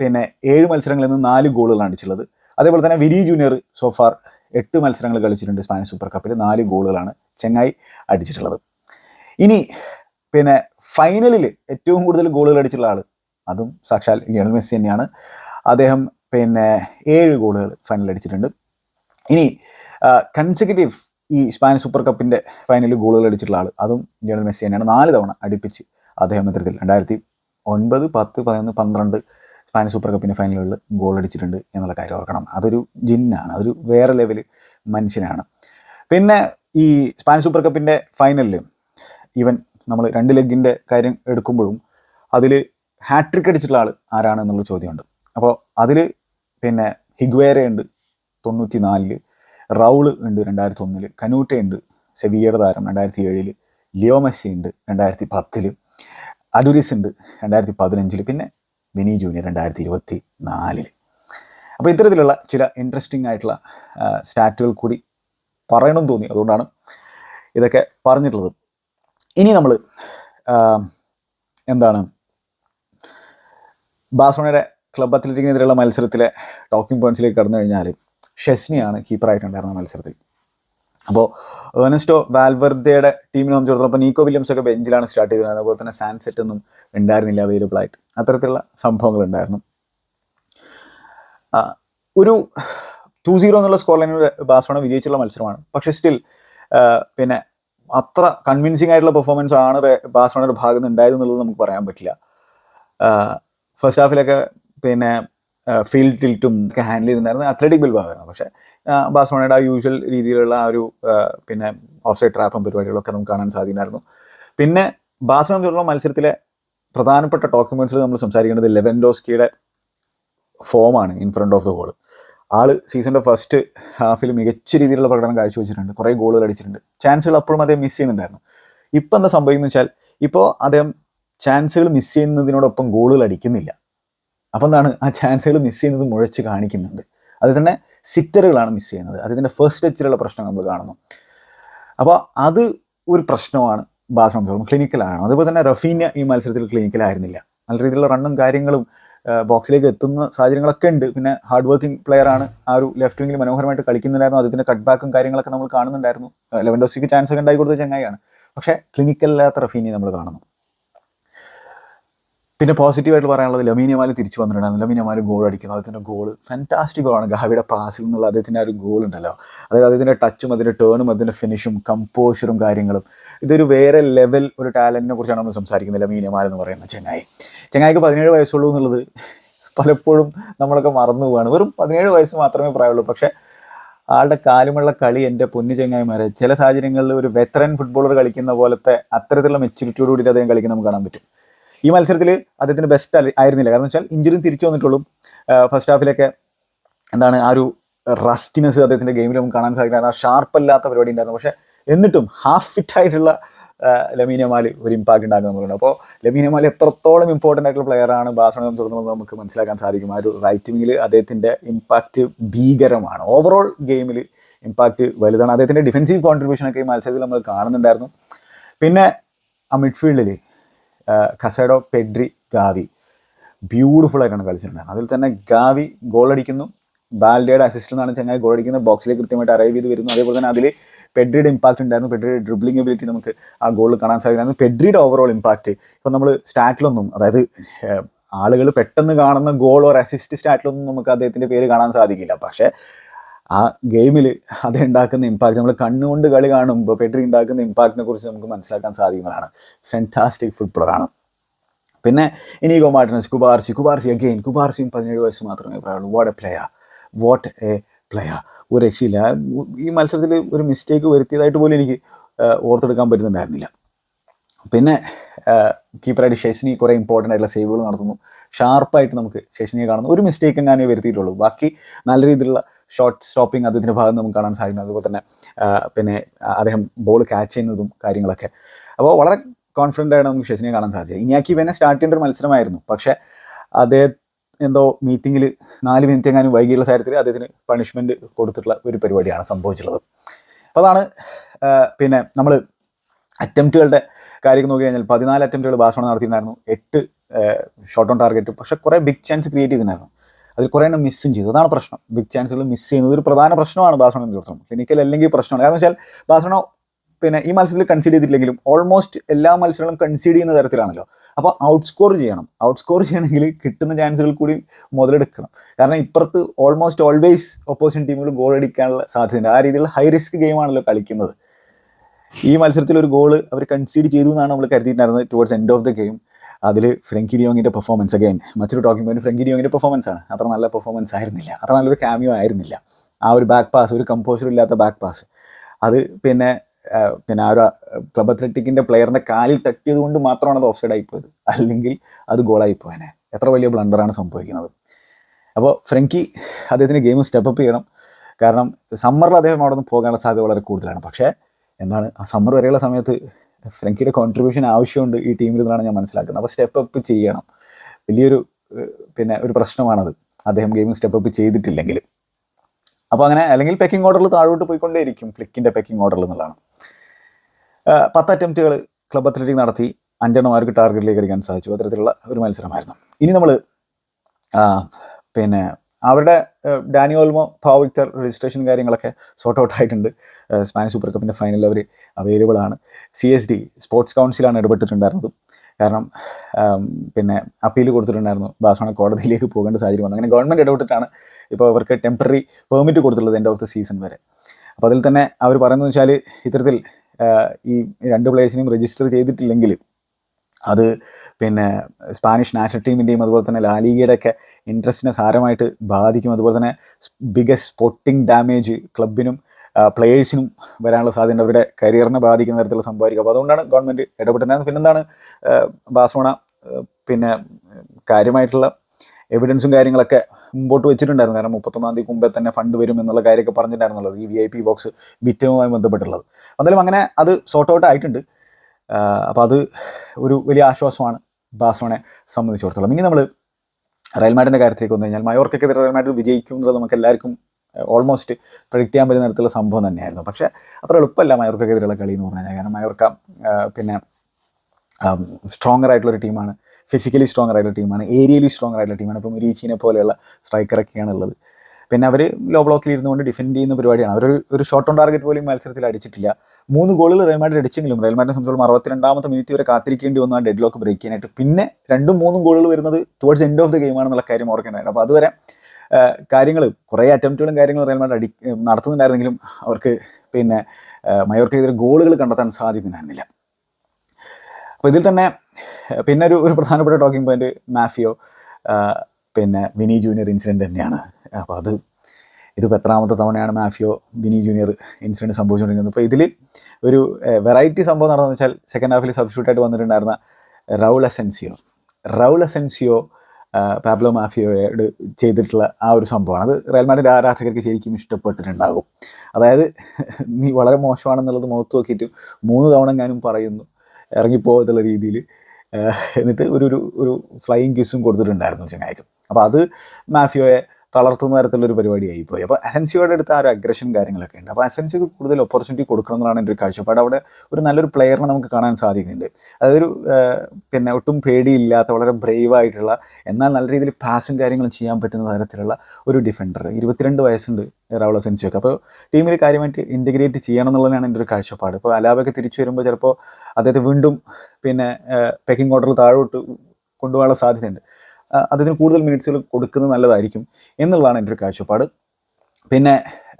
പിന്നെ ഏഴ് മത്സരങ്ങളിൽ നിന്ന് നാല് ഗോളുകളാണ് അടിച്ചുള്ളത് അതേപോലെ തന്നെ വിരി ജൂനിയർ സോഫാർ എട്ട് മത്സരങ്ങൾ കളിച്ചിട്ടുണ്ട് സ്പാനിഷ് സൂപ്പർ കപ്പിൽ നാല് ഗോളുകളാണ് ചെങ്ങായി അടിച്ചിട്ടുള്ളത്. ഇനി പിന്നെ ഫൈനലിൽ ഏറ്റവും കൂടുതൽ ഗോളുകൾ അടിച്ചിട്ടുള്ള ആൾ അതും സാക്ഷാൽ ലിയണൽ മെസ്സി തന്നെയാണ്. അദ്ദേഹം പിന്നെ ഏഴ് ഗോളുകൾ ഫൈനൽ അടിച്ചിട്ടുണ്ട്. ഇനി കൺസിക്യൂട്ടീവ് ഈ സ്പാനിഷ് സൂപ്പർ കപ്പിന്റെ ഫൈനലിൽ ഗോളുകൾ അടിച്ചിട്ടുള്ള ആൾ അതും ലിയണൽ മെസ്സി തന്നെയാണ്. നാല് തവണ അടുപ്പിച്ച് അദ്ദേഹം ഇത്തരത്തിൽ രണ്ടായിരത്തി ഒൻപത് പത്ത് പതിനൊന്ന് പന്ത്രണ്ട് സ്പാനിഷ് സൂപ്പർ കപ്പിന്റെ ഫൈനലുകളിൽ ഗോൾ അടിച്ചിട്ടുണ്ട് എന്നുള്ള കാര്യം ഓർക്കണം. അതൊരു ജിന്നാണ്. അതൊരു വേറെ ലെവൽ മനുഷ്യനാണ്. പിന്നെ ഈ സ്പാനിഷ് സൂപ്പർ കപ്പിന്റെ ഫൈനലിൽ ഈവൻ നമ്മൾ രണ്ട് ലെഗിന്റെ കാര്യം എടുക്കുമ്പോഴും അതിൽ ഹാട്രിക് അടിച്ചിട്ടുള്ള ആൾ ആരാണ് എന്നുള്ള ചോദ്യമുണ്ട്. അപ്പോൾ അതിൽ പിന്നെ ഹിഗ്വേര ഉണ്ട് തൊണ്ണൂറ്റി നാലിൽ റൗൾ ഉണ്ട് രണ്ടായിരത്തി ഒന്നിൽ കനൂറ്റ ഉണ്ട് സെവിയയുടെ താരം രണ്ടായിരത്തി ഏഴിൽ ലിയോ മെസ്സി ഉണ്ട് രണ്ടായിരത്തി പത്തിൽ അഡുരിസ് ഉണ്ട് രണ്ടായിരത്തി പതിനഞ്ചിൽ പിന്നെ വിനി ജൂനിയർ രണ്ടായിരത്തി ഇരുപത്തി നാലിൽ അപ്പോൾ ഇത്തരത്തിലുള്ള ചില ഇൻട്രസ്റ്റിംഗ് ആയിട്ടുള്ള സ്റ്റാറ്റുകൾ കൂടി പറയണം തോന്നി. അതുകൊണ്ടാണ് ഇതൊക്കെ പറഞ്ഞിട്ടുള്ളത്. ഇനി നമ്മൾ എന്താണ്? ബാസോണയുടെ ക്ലബ് അത്ലറ്റിക്കിനെതിരെയുള്ള മത്സരത്തിലെ ടോക്കിംഗ് പോയിന്റ്സിലേക്ക് കടന്നു കഴിഞ്ഞാൽ ഷെസ്നിയാണ് കീപ്പറായിട്ടുണ്ടായിരുന്ന മത്സരത്തിൽ. അപ്പോൾ ഏർണസ്റ്റോ വാൽവർദയുടെ ടീമിനെ സംബന്ധിച്ചിടത്തോളം അപ്പോൾ നീക്കോ വില്യംസ് ഒക്കെ ബെഞ്ചിലാണ് സ്റ്റാർട്ട് ചെയ്തത്. അതുപോലെ തന്നെ സാൻസെറ്റ് ഒന്നും ഉണ്ടായിരുന്നില്ല അവൈലബിൾ ആയിട്ട്. അത്തരത്തിലുള്ള സംഭവങ്ങൾ ഉണ്ടായിരുന്നു. ഒരു ടു സീറോ എന്നുള്ള സ്കോർ ലൈനിൽ ബാസോണ വിജയിച്ചുള്ള മത്സരമാണ്. പക്ഷേ സ്റ്റിൽ പിന്നെ അത്ര കൺവിൻസിങ് ആയിട്ടുള്ള പെർഫോമൻസ് ആണ് ബാഴ്സലോണയുടെ ഭാഗത്ത് നിന്ന് ഉണ്ടായത് എന്നുള്ളത് നമുക്ക് പറയാൻ പറ്റില്ല. ഫസ്റ്റ് ഹാഫിലൊക്കെ പിന്നെ ഫീൽഡ് ടിൽറ്റും ഒക്കെ ഹാൻഡിൽ ചെയ്തിട്ടുണ്ടായിരുന്നത് അത്ലറ്റിക് ബിൽബായിരുന്നു പക്ഷേ ബാഴ്സലോണയുടെ ആ യൂഷ്വൽ രീതിയിലുള്ള ആ ഒരു പിന്നെ ഓഫ് സൈഡ് ട്രാപ്പും പരിപാടികളൊക്കെ നമുക്ക് കാണാൻ സാധിക്കുമായിരുന്നു. പിന്നെ ബാഴ്സലോണ മത്സരത്തിലെ പ്രധാനപ്പെട്ട ഡോക്യുമെൻസിൽ നമ്മൾ സംസാരിക്കേണ്ടത് ലെവൻഡോസ്കിയുടെ ഫോമാണ് in front of the goal ആൾ സീസണിന്റെ ഫസ്റ്റ് ഹാഫിൽ മികച്ച രീതിയിലുള്ള പ്രകടനം കാഴ്ചവെച്ചിട്ടുണ്ട്. കുറേ ഗോളുകൾ അടിച്ചിട്ടുണ്ട്. ചാൻസുകൾ അപ്പോഴും അദ്ദേഹം മിസ് ചെയ്യുന്നുണ്ടായിരുന്നു. ഇപ്പം എന്താ സംഭവിക്കുന്നത് വെച്ചാൽ ഇപ്പോൾ അദ്ദേഹം ചാൻസുകൾ മിസ് ചെയ്യുന്നതിനോടൊപ്പം ഗോളുകൾ അടിക്കുന്നില്ല. അപ്പോൾ എന്താണ്? ആ ചാൻസുകൾ മിസ് ചെയ്യുന്നത് മുഴച്ച് കാണിക്കുന്നുണ്ട്. അത് തന്നെ സിറ്ററുകളാണ് മിസ് ചെയ്യുന്നത്. അതിന്റെ ഫസ്റ്റ് ടച്ചിലുള്ള പ്രശ്നം നമ്മൾ കാണുന്നു. അപ്പോൾ അത് ഒരു പ്രശ്നമാണ് ബാസ് ക്ലിനിക്കലാണ് അതുപോലെ തന്നെ റഫീന ഈ മത്സരത്തിൽ ക്ലിനിക്കലായിരുന്നില്ല നല്ല രീതിയിലുള്ള റണ്ണും കാര്യങ്ങളും ബോക്സിലേക്ക് എത്തുന്ന സാഹചര്യങ്ങളൊക്കെ ഉണ്ട്. പിന്നെ ഹാർഡ് വർക്കിംഗ് പ്ലെയർ ആണ്. ആ ഒരു ലെഫ്റ്റ് വിങ്ങിൽ മനോഹരമായിട്ട് കളിക്കുന്നുണ്ടായിരുന്നു. അതിന്റെ കട്ട് ബാക്കും കാര്യങ്ങളൊക്കെ നമ്മൾ കാണുന്നുണ്ടായിരുന്നു. ലെവൻ ഡോസിക്ക് ചാൻസ് ഒക്കെ ഉണ്ടായി കൊടുത്ത ചങ്ങായിയാണ്. പക്ഷെ ക്ലിനിക്കൽ അല്ലാത്ത റഫീനെ നമ്മൾ കാണുന്നു. പിന്നെ പോസിറ്റീവായിട്ട് പറയാനുള്ളത് ലമീനമാൽ തിരിച്ചു വന്നിട്ടുണ്ടായിരുന്നു. ലമീനമാൽ ഗോൾ അടിക്കുന്നു. അദ്ദേഹത്തിന്റെ ഗോൾ ഫാന്റാസ്റ്റിക് ഗോളാണ് ഗാവിയുടെ പാസിൽ നിന്നുള്ള അദ്ദേഹത്തിന്റെ ആ ഒരു ഗോൾ ഉണ്ടല്ലോ. അതായത് അദ്ദേഹത്തിന്റെ ടച്ചും അതിന്റെ ടേണും അതിന്റെ ഫിനിഷും കമ്പോഷറും കാര്യങ്ങളും. ഇതൊരു വേറെ ലെവൽ ഒരു ടാലന്റിനെ കുറിച്ചാണ് നമ്മൾ സംസാരിക്കുന്നില്ല മീനമാർ എന്ന് പറയുന്ന ചെങ്ങായി. ചെങ്ങായിക്ക് പതിനേഴ് വയസ്സുള്ളൂ എന്നുള്ളത് പലപ്പോഴും നമ്മളൊക്കെ മറന്നു പോവാണ്. വെറും പതിനേഴ് വയസ്സ് മാത്രമേ പ്രായമുള്ളൂ. പക്ഷേ ആളുടെ കാലുമുള്ള കളി എന്റെ പൊന്നു ചെങ്ങായിമാരെ ചില സാഹചര്യങ്ങളിൽ ഒരു വെറ്ററൻ ഫുട്ബോളർ കളിക്കുന്ന പോലത്തെ അത്തരത്തിലുള്ള മെച്യൂരിറ്റിയോട് കൂടി അദ്ദേഹം കളിക്കുന്ന നമുക്ക് കാണാൻ പറ്റും. ഈ മത്സരത്തിൽ അദ്ദേഹത്തിന് ബെസ്റ്റ് ആയിരുന്നില്ല. കാരണം വെച്ചാൽ ഇഞ്ചുറി തിരിച്ചു വന്നിട്ടുള്ളൂ. ഫസ്റ്റ് ഹാഫിലൊക്കെ എന്താണ് ആ ഒരു റസ്റ്റിനെസ് അദ്ദേഹത്തിന്റെ ഗെയിമിൽ നമുക്ക് കാണാൻ സാധിക്കുന്നത് ആ ഷാർപ്പല്ലാത്ത പരിപാടി ഉണ്ടായിരുന്നു. പക്ഷേ എന്നിട്ടും ഹാഫ് ഫിറ്റ് ആയിട്ടുള്ള ലമീനമാലി ഒരു ഇമ്പാക്ട് ഉണ്ടാക്കുന്ന നമുക്ക് അപ്പോൾ ലമീനമാലി എത്രത്തോളം ഇമ്പോർട്ടന്റ് ആയിട്ടുള്ള പ്ലെയറാണ് ബാസോണെ തുടർന്നത് നമുക്ക് മനസ്സിലാക്കാൻ സാധിക്കും. ആ ഒരു റൈറ്റ് വിങ്ങിൽ അദ്ദേഹത്തിന്റെ ഇമ്പാക്റ്റ് ഭീകരമാണ്. ഓവറോൾ ഗെയിമിൽ ഇമ്പാക്റ്റ് വലുതാണ്. അദ്ദേഹത്തിന്റെ ഡിഫൻസീവ് കോൺട്രിബ്യൂഷൻ ഒക്കെ ഈ മത്സരത്തിൽ നമ്മൾ കാണുന്നുണ്ടായിരുന്നു. പിന്നെ ആ മിഡ്ഫീൽഡിൽ കസേഡോ പെഡ്രി ഗാവി ബ്യൂട്ടിഫുൾ ആയിട്ടാണ് കളിച്ചിട്ടുണ്ടായിരുന്നത്. അതിൽ തന്നെ ഗാവി ഗോൾ അടിക്കുന്നു. ബാൽഡയുടെ അസിസ്റ്റ് എന്നാണ് ചങ്ങായി ഗോൾ അടിക്കുന്നത്. ബോക്സിലേക്ക് കൃത്യമായിട്ട് അറൈവ് ചെയ്ത് വരുന്നു. അതേപോലെ തന്നെ അതിൽ പെഡ്രിയുടെ ഇമ്പാക്റ്റ് ഉണ്ടായിരുന്നു. പെഡ്രിയുടെ ഡ്രിബ്ലിംഗ് എബിലിറ്റി നമുക്ക് ആ ഗോളിൽ കാണാൻ സാധിക്കുന്നു പെഡ്രിയുടെ ഓവറോൾ ഇമ്പാക്റ്റ് ഇപ്പം നമ്മൾ സ്റ്റാറ്റിലൊന്നും അതായത് ആളുകൾ പെട്ടെന്ന് കാണുന്ന ഗോൾ ഓർ അസിസ്റ്റ് സ്റ്റാറ്റിലൊന്നും നമുക്ക് അദ്ദേഹത്തിന്റെ പേര് കാണാൻ സാധിക്കില്ല. പക്ഷേ ആ ഗെയിമിൽ അത് ഉണ്ടാക്കുന്ന ഇമ്പാക്റ്റ് നമ്മൾ കണ്ണുകൊണ്ട് കളി കാണുമ്പോൾ പെഡ്രി ഉണ്ടാക്കുന്ന ഇമ്പാക്റ്റിനെ കുറിച്ച് നമുക്ക് മനസ്സിലാക്കാൻ സാധിക്കുന്നതാണ്. ഫെന്റാസ്റ്റിക് ഫുട്ബോളറാണ് പിന്നെ Inigo Martinez Cubarsi. Cubarsi again കുബാർസിയും പതിനേഴ് വയസ്സ് മാത്രമേ പറയുള്ളൂ what a player what a player ഒരു രക്ഷയില്ല. ഈ മത്സരത്തിൽ ഒരു മിസ്റ്റേക്ക് വരുത്തിയതായിട്ട് പോലും എനിക്ക് ഓർത്തെടുക്കാൻ പറ്റുന്നുണ്ടായിരുന്നില്ല. പിന്നെ കീപ്പറായിട്ട് ഷെഷ്നി കുറേ ഇമ്പോർട്ടന്റ് ആയിട്ടുള്ള സേവുകൾ നടത്തുന്നു. ഷാർപ്പായിട്ട് നമുക്ക് ഷെഷ്നിയെ കാണുന്നു. ഒരു മിസ്റ്റേക്ക് എങ്ങാനേ വരുത്തിയിട്ടുള്ളൂ. ബാക്കി നല്ല രീതിയിലുള്ള ഷോർട്ട് സ്റ്റോപ്പിംഗ് അദ്ദേഹത്തിന്റെ ഭാഗം നമുക്ക് കാണാൻ സാധിക്കുന്നു. അതുപോലെ തന്നെ പിന്നെ അദ്ദേഹം ബോൾ ക്യാച്ച് ചെയ്യുന്നതും കാര്യങ്ങളൊക്കെ. അപ്പോൾ വളരെ കോൺഫിഡന്റ് ആയിട്ട് നമുക്ക് ശശിനിയെ കാണാൻ സാധിച്ചത്. ഇനിയാക്കി പിന്നെ സ്റ്റാർട്ട് ചെയ്യേണ്ട ഒരു മത്സരമായിരുന്നു. പക്ഷേ അദ്ദേഹം എന്തോ മീറ്റിങ്ങിൽ നാല് മിനിറ്റ് എങ്ങാനും വൈകിയുള്ള കാര്യത്തിൽ അദ്ദേഹത്തിന് പണിഷ്മെന്റ് കൊടുത്തിട്ടുള്ള ഒരു പരിപാടിയാണ് സംഭവിച്ചിട്ടുള്ളത്. അപ്പോൾ അതാണ് പിന്നെ നമ്മൾ അറ്റംപ്റ്റുകളുടെ കാര്യം നോക്കി കഴിഞ്ഞാൽ പതിനാല് അറ്റംപ്റ്റുകൾ ബാസ്മണ നടത്തിയിട്ടുണ്ടായിരുന്നു. എട്ട് ഷോർട്ട് ഓൺ ടാർഗറ്റ് പക്ഷേ കുറേ ബിഗ് ചാൻസ് ക്രിയേറ്റ് ചെയ്തിട്ടുണ്ടായിരുന്നു. അതിൽ കുറേ എണ്ണം മിസ്സും ചെയ്തു. അതാണ് പ്രശ്നം. ബിഗ് ചാൻസുകൾ മിസ് ചെയ്യുന്നത് ഒരു പ്രധാന പ്രശ്നമാണ് ബാസണ എന്ന് ചോദിച്ചത് ക്ലിനിക്കൽ അല്ലെങ്കിൽ പ്രശ്നമാണ്. കാരണം വെച്ചാൽ ബാസോണ പിന്നെ ഈ മത്സരത്തിൽ കൺസീഡ് ചെയ്തിട്ടില്ലെങ്കിലും ഓൾമോസ്റ്റ് എല്ലാ മത്സരങ്ങളും കൺസീഡ് ചെയ്യുന്ന തരത്തിലാണല്ലോ. അപ്പോൾ ഔട്ട് സ്കോർ ചെയ്യണം. ഔട്ട് സ്കോർ ചെയ്യണമെങ്കിൽ കിട്ടുന്ന ചാൻസുകൾ കൂടി മുതലെടുക്കണം. കാരണം ഇപ്പുറത്ത് ഓൾമോസ്റ്റ് ഓൾവേസ് ഓപ്പോസിഷൻ ടീമുകൾ ഗോൾ അടിക്കാനുള്ള സാധ്യതയുണ്ട്. ആ രീതിയിലുള്ള ഹൈ റിസ്ക് ഗെയിമാണല്ലോ കളിക്കുന്നത്. ഈ മത്സരത്തിൽ ഒരു ഗോൾ അവർ കൺസീഡ് ചെയ്തു എന്നാണ് നമ്മൾ കരുതിയിട്ടുണ്ടായിരുന്നത് towards end of the game അതിൽ ഫ്രങ്കി ഡിയോങ്ങിന്റെ പെർഫോമൻസ് അഗൈൻ മറ്റൊരു ടോക്കിംഗ് പോയിന്റ് ഫ്രങ്കി ഡിയോങ്ങിന്റെ പെർഫോമൻസ് ആണ്. അത്ര നല്ല പെർഫോമൻസ് ആയിരുന്നില്ല. അത്ര നല്ലൊരു ക്യാമിയോ ആയിരുന്നില്ല. ആ ഒരു ബാക്ക് പാസ് ഒരു കമ്പോസർ ഇല്ലാത്ത ബാക്ക് പാസ് അത് പിന്നെ പിന്നെ ആ ഒരു ക്ലബ് അത്ലറ്റിക്കിന്റെ പ്ലെയറിന്റെ കാലിൽ തട്ടിയത് കൊണ്ട് മാത്രമാണ് അത് ഓഫ് സൈഡ് ആയിപ്പോയത്. അല്ലെങ്കിൽ അത് ഗോളായി പോയനെ എത്ര വലിയ ബ്ലണ്ടറാണ് സംഭവിക്കുന്നത്. അപ്പോൾ ഫ്രങ്കി അദ്ദേഹത്തിന് ഗെയിം സ്റ്റെപ്പ് ചെയ്യണം. കാരണം സമ്മറിൽ അദ്ദേഹം അവിടെ നിന്ന് പോകാനുള്ള സാധ്യത വളരെ കൂടുതലാണ്. പക്ഷേ എന്താണ് ആ സമ്മർ വരെയുള്ള സമയത്ത് ഫ്രങ്കിയുടെ കോൺട്രിബ്യൂഷൻ ആവശ്യമുണ്ട് ഈ ടീമിൽ നിന്നാണ് ഞാൻ മനസ്സിലാക്കുന്നത്. അപ്പോൾ സ്റ്റെപ്പ് അപ്പ് ചെയ്യണം. വലിയൊരു പിന്നെ ഒരു പ്രശ്നമാണത്. അദ്ദേഹം ഗെയിം സ്റ്റെപ്പ് അപ്പ് ചെയ്തിട്ടില്ലെങ്കിൽ അപ്പോൾ അങ്ങനെ അല്ലെങ്കിൽ പെക്കിംഗ് ഓർഡറിൽ താഴോട്ട് പോയിക്കൊണ്ടേയിരിക്കും. ഫ്ലിക്കിന്റെ പെക്കിംഗ് ഓർഡറിൽ എന്നുള്ളതാണ്. പത്ത് അറ്റംപ്റ്റുകൾ ക്ലബ് അത്ലറ്റിക് നടത്തി അഞ്ചെണ്ണം അവർക്ക് ടാർഗറ്റിലേക്ക് അടിക്കാൻ സാധിച്ചു. അത്തരത്തിലുള്ള ഒരു മത്സരമായിരുന്നു. ഇനി നമ്മൾ പിന്നെ അവരുടെ Dani Olmo Olmo Pau Victor registration കാര്യങ്ങളൊക്കെ സോർട്ട് ഔട്ട് ആയിട്ടുണ്ട്. സ്പാനിഷ് സൂപ്പർ കപ്പിന്റെ ഫൈനലിൽ അവർ അവൈലബിൾ ആണ്. സി എസ് ഡി സ്പോർട്സ് കൗൺസിലാണ് ഇടപെട്ടിട്ടുണ്ടായിരുന്നത്. കാരണം പിന്നെ അപ്പീൽ കൊടുത്തിട്ടുണ്ടായിരുന്നു. ബാസോണ കോടതിയിലേക്ക് പോകേണ്ട സാഹചര്യം വന്നു. അങ്ങനെ ഗവൺമെന്റ് ഇടപെട്ടിട്ടാണ് ഇപ്പോൾ അവർക്ക് ടെമ്പററി പെർമിറ്റ് കൊടുത്തിട്ടുള്ളത് എൻഡ് ഓഫ് ദ സീസൺ വരെ. അപ്പോൾ അതിൽ തന്നെ അവർ പറയുന്നത് വെച്ചാൽ ഇത്തരത്തിൽ ഈ രണ്ട് പ്ലേയേഴ്സിനെയും രജിസ്റ്റർ ചെയ്തിട്ടില്ലെങ്കിൽ അത് പിന്നെ സ്പാനിഷ് നാഷണൽ ടീമിന്റെയും അതുപോലെ തന്നെ ലാലീഗയുടെ ഒക്കെ ഇൻട്രസ്റ്റിനെ സാരമായിട്ട് ബാധിക്കും. അതുപോലെ തന്നെ ബിഗസ്റ്റ് സ്പോർട്ടിംഗ് ഡാമേജ് ക്ലബിനും പ്ലേയേഴ്സിനും വരാനുള്ള സാധ്യത അവരുടെ കരിയറിനെ ബാധിക്കുന്ന തരത്തിലുള്ള സംഭവിക്കും അപ്പോൾ അതുകൊണ്ടാണ് ഗവൺമെന്റ് ഇടപെട്ടിട്ടുണ്ടായിരുന്നത് പിന്നെന്താണ് ബാസോണ പിന്നെ കാര്യമായിട്ടുള്ള എവിഡൻസും കാര്യങ്ങളൊക്കെ മുമ്പോട്ട് വെച്ചിട്ടുണ്ടായിരുന്നു. കാരണം മുപ്പത്തൊന്നാം തീയതി മുമ്പേ തന്നെ ഫണ്ട് വരും എന്നുള്ള കാര്യമൊക്കെ പറഞ്ഞിട്ടുണ്ടായിരുന്നുള്ളത് ഈ വി ഐ പി ബോക്സ് വിറ്റവുമായി ബന്ധപ്പെട്ടുള്ളത്. എന്തായാലും അങ്ങനെ അത് സോർട്ട് ഔട്ട് ആയിട്ടുണ്ട്. അപ്പോൾ അത് ഒരു വലിയ ആശ്വാസമാണ് ബാസോണെ സംബന്ധിച്ചിടത്തോളം. ഇനി നമ്മൾ റയൽ മാഡിന്റെ കാര്യത്തിലേക്ക് വന്നു കഴിഞ്ഞാൽ മയോർക്കെതിരെ റയൽ വിജയിക്കും എന്നുള്ളത് നമുക്ക് എല്ലാവർക്കും ഓൾമോസ്റ്റ് പ്രൊഡിക്റ്റ് ചെയ്യാൻ പറ്റുന്ന തരത്തിലുള്ള സംഭവം തന്നെയായിരുന്നു. പക്ഷേ അത്ര എളുപ്പമല്ല മയോർക്കെതിരെയുള്ള കളി എന്ന് പറഞ്ഞാൽ കാരണം മയോർക്ക പിന്നെ സ്ട്രോങ്ങർ ആയിട്ടുള്ളൊരു ടീമാണ് ഫിസിക്കലി സ്ട്രോങ് ആയിട്ടുള്ള ടീമാണ് ഏരിയലി സ്ട്രോങ് ആയിട്ടുള്ള ടീമാണ്. ഇപ്പം റീച്ചിനെ പോലെയുള്ള സ്ട്രൈക്കറൊക്കെയാണ് ഉള്ളത്. പിന്നെ അവർ ലോ ബ്ലോക്കിൽ ഇരുന്നുകൊണ്ട് ഡിഫെൻഡ് ചെയ്യുന്ന പരിപാടിയാണ്. അവർ ഒരു ഷോട്ട് ഓൺ ടാർഗറ്റ് പോലും മത്സരത്തിൽ അടിച്ചിട്ടില്ല. മൂന്ന് ഗോളിൽ റയൽ മാഡ്രിഡ് അടിച്ചെങ്കിലും റയൽ മാഡ്രിഡിനെ സംബന്ധിച്ചോളം അറുപത്തിരണ്ടാമത്തെ മിനിറ്റ് വരെ കാത്തിരിക്കേണ്ടി വന്നു ആ ഡെഡ് ലോക്ക് ബ്രേക്ക് ചെയ്യാനായിട്ട്. പിന്നെ രണ്ടും മൂന്നും ഗോളുകൾ വരുന്നത് towards end of the game ആണെന്നുള്ള കാര്യം ഓർക്കേണ്ടതായിരുന്നു അപ്പോൾ അതുവരെ കാര്യങ്ങൾ കുറേ അറ്റംപ്റ്റുകളും കാര്യങ്ങളും റയൽ മാഡ്രിഡ് അടി നടത്തുന്നുണ്ടായിരുന്നെങ്കിലും അവർക്ക് പിന്നെ മയോർക്കെതിരെ ഗോളുകൾ കണ്ടെത്താൻ സാധിക്കുന്നുണ്ടായിരുന്നില്ല. അപ്പോൾ ഇതിൽ തന്നെ പിന്നെ ഒരു ഒരു പ്രധാനപ്പെട്ട ടോക്കിംഗ് പോയിന്റ് മാഫിയോ പിന്നെ വിനി ജൂനിയർ ഇൻസിഡന്റ് തന്നെയാണ്. അപ്പോൾ അത് ഇതിപ്പോൾ എത്രാമത്തെ തവണയാണ് മാഫിയോ വിനി ജൂനിയർ ഇൻസിഡന്റ് സംഭവിച്ചുകൊണ്ടിരിക്കുന്നത്. അപ്പോൾ ഇതിൽ ഒരു വെറൈറ്റി സംഭവം നടന്നതെന്ന് വെച്ചാൽ സെക്കൻഡ് ഹാഫിൽ സബ്സ്റ്റിറ്റ്യൂട്ട് ആയിട്ട് വന്നിട്ടുണ്ടായിരുന്ന Raul Asencio. Raul Asencio Pablo മാഫിയോയോട് ചെയ്തിട്ടുള്ള ആ ഒരു സംഭവമാണ്. അത് റയൽമാന്റെ ആരാധകർക്ക് ശരിക്കും ഇഷ്ടപ്പെട്ടിട്ടുണ്ടാകും. അതായത് നീ വളരെ മോശമാണെന്നുള്ളത് മുഖത്ത് നോക്കിയിട്ട് മൂന്ന് തവണ ഞാനും പറയുന്നു ഇറങ്ങിപ്പോകത്തുള്ള രീതിയിൽ എന്നിട്ട് ഒരു ഒരു ഒരു ഫ്ലൈയിങ് കിസ്സും കൊടുത്തിട്ടുണ്ടായിരുന്നു ചങ്ങായിക്കും. അപ്പോൾ അത് മാഫിയോയെ തളർത്തുന്ന തരത്തിലുള്ള ഒരു പരിപാടിയായി പോയി. അപ്പോൾ അസൻസിയോടെ അടുത്ത് ആ ഒരു അഗ്രഷൻ കാര്യങ്ങളൊക്കെ ഉണ്ട്. അപ്പോൾ അസൻസിക്ക് കൂടുതൽ ഓപ്പർച്യൂണിറ്റി കൊടുക്കണം എന്നാണ് എന്റെ ഒരു കാഴ്ചപ്പാട്. അവിടെ ഒരു നല്ലൊരു പ്ലെയറിനെ നമുക്ക് കാണാൻ സാധിക്കുന്നുണ്ട്. അതൊരു പിന്നെ ഒട്ടും പേടിയില്ലാത്ത വളരെ ബ്രേവ് ആയിട്ടുള്ള എന്നാൽ നല്ല രീതിയിൽ പാസും കാര്യങ്ങളും ചെയ്യാൻ പറ്റുന്ന തരത്തിലുള്ള ഒരു ഡിഫൻഡർ ഇരുപത്തിരണ്ട് വയസ്സുണ്ട് റൗൾ അസൻസിയൊക്കെ അപ്പോൾ ടീമിൽ കാര്യമായിട്ട് ഇന്റഗ്രേറ്റ് ചെയ്യണം എന്നുള്ളതാണ് എന്റെ ഒരു കാഴ്ചപ്പാട്. ഇപ്പോൾ അലാബൊക്കെ തിരിച്ചു വരുമ്പോൾ ചിലപ്പോൾ അദ്ദേഹത്തെ വീണ്ടും പിന്നെ പെക്കിംഗ് ഓർഡറിൽ താഴോട്ട് കൊണ്ടുപോകാനുള്ള സാധ്യതയുണ്ട്. അതിന് കൂടുതൽ മിനിറ്റ്സുകൾ കൊടുക്കുന്നത് നല്ലതായിരിക്കും എന്നുള്ളതാണ് എന്റെ ഒരു കാഴ്ചപ്പാട്. പിന്നെ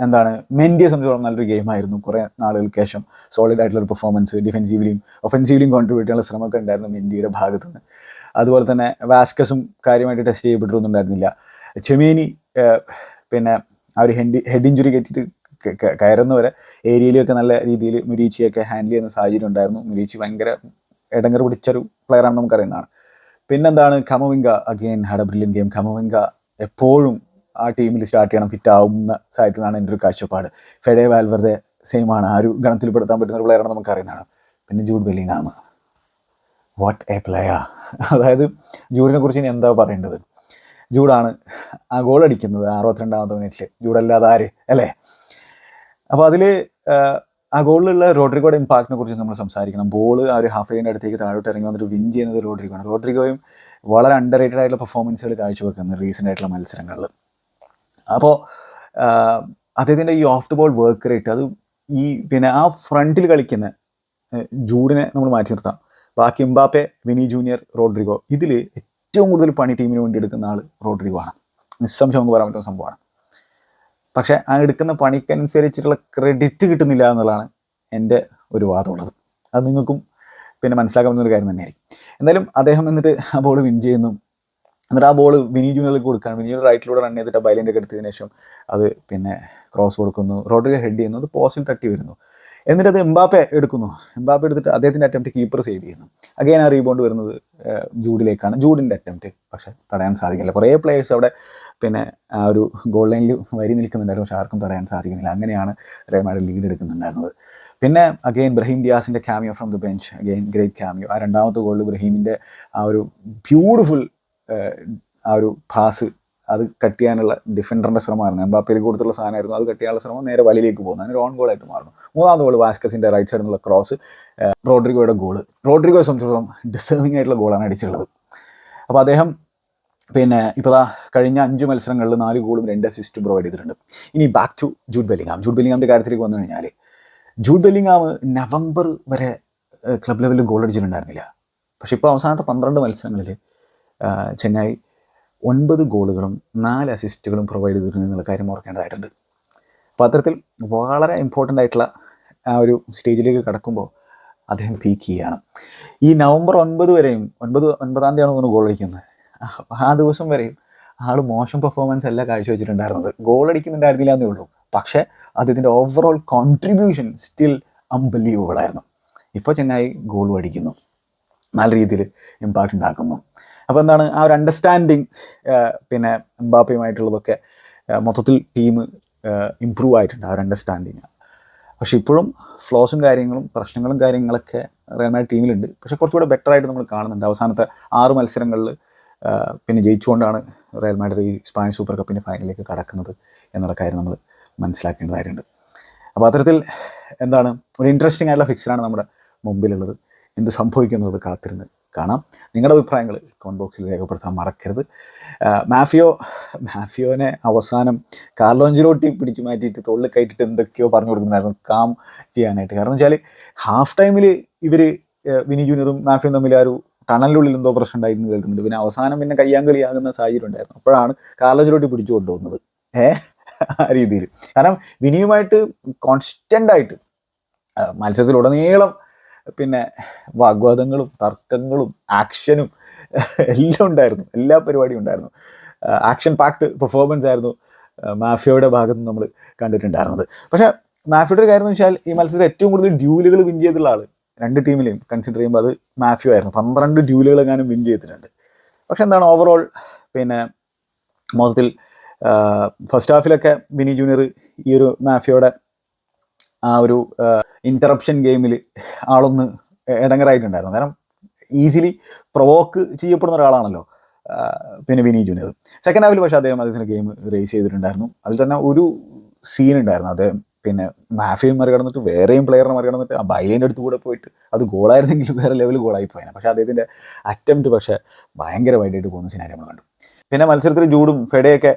എന്താണ് മെൻഡിയെ സംബന്ധിച്ചോളം നല്ലൊരു ഗെയിമായിരുന്നു കുറേ നാളുകൾക്ക് ശേഷം. സോളിഡ് ആയിട്ടുള്ള ഒരു പെർഫോമൻസ് ഡിഫെൻസീവിലിയും ഒഫെൻസീവിലിയും കോൺട്രിബ്യൂട്ട് ചെയ്യാനുള്ള ശ്രമമൊക്കെ ഉണ്ടായിരുന്നു മെൻഡിയുടെ ഭാഗത്ത് നിന്ന് അതുപോലെ തന്നെ വാസ്കസും കാര്യമായിട്ട് ടെസ്റ്റ് ചെയ്യപ്പെട്ടിരുന്നുണ്ടായിരുന്നില്ല ചെമേനി പിന്നെ ആ ഒരു ഹെഡ് ഹെഡ് ഇഞ്ചുറി കയറ്റിയിട്ട് കയറുന്നവരെ ഏരിയയിലൊക്കെ നല്ല രീതിയിൽ മുരീച്ചിയൊക്കെ ഹാൻഡിൽ ചെയ്യുന്ന സാഹചര്യം ഉണ്ടായിരുന്നു. മുരീച്ചി ഭയങ്കര ഇടങ്ങർ പിടിച്ചൊരു പ്ലെയറാണെന്ന് നമുക്കറിയുന്നതാണ്. പിന്നെന്താണ്? Camavinga again had a brilliant game Camavinga എപ്പോഴും ആ ടീമിൽ സ്റ്റാർട്ട് ചെയ്യണം. ഫിറ്റ് ആവുന്ന സാഹചര്യത്തിൽ നിന്നാണ് എന്റെ ഒരു കാഴ്ചപ്പാട്. ഫെഡെ വാൽവറുടെ സെയിം ആണ്. ആ ഒരു ഗണത്തിൽ പെടുത്താൻ പറ്റുന്ന ഒരു പ്ലെയറാണ് നമുക്ക് അറിയുന്നതാണ്. പിന്നെ Jude Bellingham what a player അതായത് ജൂഡിനെ കുറിച്ച് ഇനി എന്താ പറയേണ്ടത്? ജൂഡാണ് ആ ഗോൾ അടിക്കുന്നത് അറുപത്തിരണ്ടാമത്തെ മിനിറ്റിൽ ജൂഡല്ലാതെ ആര്? അല്ലേ? അപ്പോൾ അതിൽ ആ ഗോളിലുള്ള റോഡ്രിഗോയുടെ ഇമ്പാക്റ്റിനെ കുറിച്ച് നമ്മൾ സംസാരിക്കണം. ബോൾ ആ ഒരു ഹാഫ് ലൈന്റെ അടുത്തേക്ക് താഴോട്ട് ഇറങ്ങി വന്നിട്ട് വിൻ ചെയ്യുന്നത് റോഡ്രിഗോ ആണ് റോഡ്രിഗോയും വളരെ അണ്ടർ റേറ്റഡ് ആയിട്ടുള്ള പെർഫോമൻസുകൾ കാഴ്ചവെക്കുന്നത് റീസെന്റ് ആയിട്ടുള്ള മത്സരങ്ങളിൽ. അപ്പോൾ അദ്ദേഹത്തിന്റെ ഈ off the ball work rate അത് ഈ പിന്നെ ആ ഫ്രണ്ടിൽ കളിക്കുന്ന ജൂഡിനെ നമ്മൾ മാറ്റി നിർത്താം. ബാക്കി എംബാപ്പെ വിനി ജൂനിയർ റോഡ്രിഗോ ഇതിൽ ഏറ്റവും കൂടുതൽ പണി ടീമിന് വേണ്ടി എടുക്കുന്ന ആൾ റോഡ്രിഗോ ആണ് നിസ്സംശയം നമുക്ക് പറയാൻ പറ്റുന്ന സംഭവമാണ്. പക്ഷേ ആ എടുക്കുന്ന പണിക്കനുസരിച്ചിട്ടുള്ള ക്രെഡിറ്റ് കിട്ടുന്നില്ല എന്നുള്ളതാണ് എന്റെ ഒരു വാദമുള്ളത്. അത് നിങ്ങൾക്കും പിന്നെ മനസ്സിലാക്കാൻ ഒരു കാര്യം തന്നെയായിരിക്കും. എന്തായാലും അദ്ദേഹം എന്നിട്ട് ആ ബോൾ വിൻ ചെയ്യുന്നു. എന്നിട്ട് ആ ബോൾ വിനി ജൂനിയറിലേക്ക് കൊടുക്കുകയാണ്. വിനി റൈറ്റിലൂടെ റൺ ചെയ്തിട്ട് ബൈലിന്റെ എടുത്തതിന് ശേഷം അത് പിന്നെ ക്രോസ് കൊടുക്കുന്നു. റോഡ്രിഗ ഹെഡ് ചെയ്യുന്നു. അത് പോസ്റ്റിൽ തട്ടി വരുന്നു. എന്നിട്ട് അത് എംബാപ്പെ എടുക്കുന്നു. എംബാപ്പെ എടുത്തിട്ട് അദ്ദേഹത്തിന്റെ അറ്റംപ്റ്റ് കീപ്പർ സേവ് ചെയ്യുന്നു. അഗൈൻ ആ റീബോണ്ട് വരുന്നത് ജൂഡിലേക്കാണ്. ജൂഡിന്റെ അറ്റംപ്റ്റ് പക്ഷേ തടയാൻ സാധിക്കില്ല. കുറേ പ്ലേയേഴ്സ് അവിടെ പിന്നെ ആ ഒരു ഗോൾ ലൈനിൽ വരി നിൽക്കുന്നുണ്ടായിരുന്നു. പക്ഷേ ആർക്കും തടയാൻ സാധിക്കുന്നില്ല. അങ്ങനെയാണ് റേമാഡ് ലീഡ് എടുക്കുന്നുണ്ടായിരുന്നത്. പിന്നെ again Brahim ഡിയാസിന്റെ cameo from the bench again great cameo ആ രണ്ടാമത്തെ ഗോൾ ബ്രഹീമിന്റെ ആ ഒരു ബ്യൂട്ടിഫുൾ ആ ഒരു പാസ് അത് കട്ട് ചെയ്യാനുള്ള ഡിഫൻഡറിന്റെ ശ്രമമായിരുന്നു. എംബാപ്പയിൽ കൊടുത്തുള്ള സാധനമായിരുന്നു. അത് കട്ട് ചെയ്യാനുള്ള ശ്രമം നേരെ വലിയിലേക്ക് പോകുന്നു. അതിന് ഓൺ ഗോളായിട്ട് മാറുന്നു. മൂന്നാമത്തെ ഗോൾ വാസ്കസിന്റെ റൈറ്റ് സൈഡിൽ നിന്നുള്ള ക്രോസ് റോഡ്രിഗോയുടെ ഗോൾ റോഡ്രിഗോയെ സംബന്ധിച്ചിടത്തോളം ഡിസേർവിംഗ് ആയിട്ടുള്ള ഗോളാണ് അടിച്ചുള്ളത് അപ്പോൾ അദ്ദേഹം പിന്നെ ഇപ്പോൾ കഴിഞ്ഞ അഞ്ച് മത്സരങ്ങളിൽ നാല് ഗോളും രണ്ട് അസിസ്റ്റും പ്രൊവൈഡ് ചെയ്തിട്ടുണ്ട്. ഇനി back to Jude Bellingham Jude ബെല്ലിങ്ങാമിന്റെ കാര്യത്തിലേക്ക് വന്നു കഴിഞ്ഞാൽ ജൂഡ് ബെല്ലിങ്ങാം നവംബർ വരെ ക്ലബ് ലെവലിൽ ഗോൾ അടിച്ചിട്ടുണ്ടായിരുന്നില്ല. പക്ഷേ ഇപ്പോൾ അവസാനത്തെ പന്ത്രണ്ട് മത്സരങ്ങളിൽ ചെന്നൈ ഒൻപത് ഗോളുകളും നാല് അസിസ്റ്റുകളും പ്രൊവൈഡ് ചെയ്തിട്ടുണ്ട് എന്നുള്ള കാര്യം ഓർക്കേണ്ടതായിട്ടുണ്ട്. അപ്പോൾ അത്തരത്തിൽ വളരെ ഇമ്പോർട്ടന്റ് ആയിട്ടുള്ള ആ ഒരു സ്റ്റേജിലേക്ക് കടക്കുമ്പോൾ അദ്ദേഹം പീക്ക് ചെയ്യുകയാണ്. ഈ നവംബർ ഒൻപത് വരെയും ഒൻപത് ഒൻപതാം തീയതിയാണ് തോന്നുന്നു ഗോൾ അടിക്കുന്നത്. ആ ദിവസം വരെയും ആൾ മോശം പെർഫോമൻസ് അല്ല കാഴ്ചവെച്ചിട്ടുണ്ടായിരുന്നത്. ഗോൾ അടിക്കുന്നുണ്ടായിരുന്നില്ല എന്നേ ഉള്ളൂ. പക്ഷേ അദ്ദേഹത്തിന്റെ ഓവറോൾ കോൺട്രിബ്യൂഷൻ സ്റ്റിൽ അൺബിലീവബിൾ ആയിരുന്നു. ഇപ്പോൾ ചെങ്ങായി ഗോൾ അടിക്കുന്നു. നല്ല രീതിയിൽ ഇമ്പാക്റ്റ് ഉണ്ടാക്കുന്നു. അപ്പോൾ എന്താണ് ആ ഒരു അണ്ടർസ്റ്റാൻഡിങ് പിന്നെ എംബാപ്പയുമായിട്ടുള്ളതൊക്കെ മൊത്തത്തിൽ ടീം ഇമ്പ്രൂവ് ആയിട്ടുണ്ട് ആ ഒരു അണ്ടർസ്റ്റാൻഡിങ് പക്ഷേ ഇപ്പോഴും ഫ്ലോസും കാര്യങ്ങളും പ്രശ്നങ്ങളും കാര്യങ്ങളൊക്കെ റയൽ ടീമിലുണ്ട് പക്ഷേ കുറച്ചുകൂടെ ബെറ്റർ ആയിട്ട് നമ്മൾ കാണുന്നുണ്ട്. അവസാനത്തെ ആറ് മത്സരങ്ങളിൽ പിന്നെ ജയിച്ചുകൊണ്ടാണ് റയൽ മാഡ്രിഡ് ഈ സ്പാനിഷ് സൂപ്പർ കപ്പിന്റെ ഫൈനലിലേക്ക് കടക്കുന്നത് എന്നുള്ള കാര്യം നമ്മൾ മനസ്സിലാക്കേണ്ടതായിട്ടുണ്ട് അപ്പോൾ അത്തരത്തിൽ എന്താണ് ഒരു ഇൻട്രസ്റ്റിംഗ് ആയിട്ടുള്ള ഫിക്സറാണ് നമ്മുടെ മുമ്പിലുള്ളത്. എന്ത് സംഭവിക്കുന്നത് കാത്തിരുന്ന് കാണാം. നിങ്ങളുടെ അഭിപ്രായങ്ങൾ കമന്റ് ബോക്സിൽ രേഖപ്പെടുത്താൻ മറക്കരുത്. മാഫിയോ മാഫിയോനെ അവസാനം കാർലോഞ്ചിലോട്ടി പിടിച്ചു മാറ്റിയിട്ട് തൊള്ളിൽ കയറ്റിട്ട് എന്തൊക്കെയോ പറഞ്ഞു കൊടുക്കുന്നുണ്ടായിരുന്നു കാം ചെയ്യാനായിട്ട്. കാരണം വെച്ചാൽ ഹാഫ് ടൈമിൽ ഇവർ വിനി ജൂനിയറും മാഫിയും തമ്മിൽ ആ ഒരു ടണലിനുള്ളിൽ എന്തോ പ്രശ്നം ഉണ്ടായിരുന്നു കേൾക്കുന്നുണ്ട്. പിന്നെ അവസാനം പിന്നെ കയ്യാങ്കളിയാകുന്ന സാഹചര്യം ഉണ്ടായിരുന്നു. അപ്പോഴാണ് കാർലോഞ്ചിലോട്ടി പിടിച്ചു കൊണ്ടുപോകുന്നത് ഏ? ആ രീതിയിൽ. കാരണം വിനിയുമായിട്ട് കോൺസ്റ്റന്റ് ആയിട്ട് മത്സരത്തിലുടനീളം പിന്നെ വാഗ്വാദങ്ങളും തർക്കങ്ങളും ആക്ഷനും എല്ലാം ഉണ്ടായിരുന്നു. എല്ലാ പരിപാടിയും ഉണ്ടായിരുന്നു. ആക്ഷൻ പാക്ട് പെർഫോമൻസ് ആയിരുന്നു മാഫിയയുടെ ഭാഗത്ത് നമ്മൾ കണ്ടിട്ടുണ്ടായിരുന്നത്. പക്ഷേ മാഫിയുടെ കാര്യം എന്ന് വെച്ചാൽ ഈ മത്സരത്തിൽ ഏറ്റവും കൂടുതൽ ഡ്യൂലുകൾ വിൻ ചെയ്തിട്ടുള്ള ആൾ രണ്ട് ടീമിലെയും കൺസിഡർ ചെയ്യുമ്പോൾ അത് മാഫ്യൂ ആയിരുന്നു. പന്ത്രണ്ട് ഡ്യൂലുകൾ എങ്ങാനും വിൻ ചെയ്തിട്ടുണ്ട്. പക്ഷെ എന്താണ് ഓവറോൾ പിന്നെ മൊത്തത്തിൽ ഫസ്റ്റ് ഹാഫിലൊക്കെ വിനി ജൂനിയർ ഈ ഒരു മാഫിയോടെ ആ ഒരു ഇന്ററപ്ഷൻ ഗെയിമിൽ ആളൊന്ന് ഇടങ്ങറായിട്ടുണ്ടായിരുന്നു. കാരണം ഈസിലി പ്രൊവോക്ക് ചെയ്യപ്പെടുന്ന ഒരാളാണല്ലോ പിന്നെ വിനി ജൂനിയർ സെക്കൻഡ് ഹാഫിൽ പക്ഷേ അദ്ദേഹം അദ്ദേഹത്തിന്റെ ഗെയിം റേസ് ചെയ്തിട്ടുണ്ടായിരുന്നു. അതിൽ തന്നെ ഒരു സീൻ ഉണ്ടായിരുന്നു. അദ്ദേഹം പിന്നെ മാഫിയും മറികടന്നിട്ട് വേറെയും പ്ലെയറിനെ മറികടന്നിട്ട് ആ ബൈലിന്റെ അടുത്ത് കൂടെ പോയിട്ട് അത് ഗോളായിരുന്നെങ്കിൽ വേറെ ലെവൽ ഗോളായി പോയേനെ. പക്ഷേ അദ്ദേഹത്തിന്റെ അറ്റംപ്റ്റ് പക്ഷേ ഭയങ്കരമായിട്ട് പോകുന്ന സിനാരി നമ്മൾ കണ്ടു. പിന്നെ മത്സരത്തിൽ ജൂഡും ഫെഡയൊക്കെ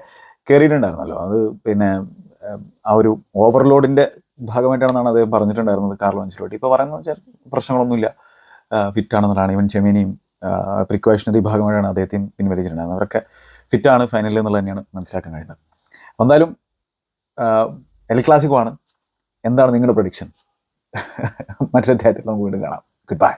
കയറിയിട്ടുണ്ടായിരുന്നല്ലോ അത് പിന്നെ ആ ഒരു ഓവർലോഡിന്റെ ഭാഗമായിട്ടാണെന്നാണ് അദ്ദേഹം പറഞ്ഞിട്ടുണ്ടായിരുന്നത് കാർലോ അഞ്ചിലോട്ട് ഇപ്പോൾ പറയുന്നത് വെച്ചാൽ പ്രശ്നങ്ങളൊന്നുമില്ല. ഫിറ്റാണെന്നുള്ളതാണ് ഇവൻ ചെമീനിയും പ്രിക്കോഷണറി ഭാഗമായിട്ടാണ് അദ്ദേഹത്തെയും പിൻവലിച്ചിട്ടുണ്ടായിരുന്നത്. അവരൊക്കെ ഫിറ്റാണ് ഫൈനലിൽ എന്നുള്ളത് തന്നെയാണ് മനസ്സിലാക്കാൻ കഴിയുന്നത്. എന്തായാലും എൽ ക്ലാസിക്കോ ആണ്. എന്താണ് നിങ്ങളുടെ പ്രൊഡിക്ഷൻ മറ്റൊരു അധ്യായത്തിൽ നമുക്ക് വീണ്ടും കാണാം. Good bye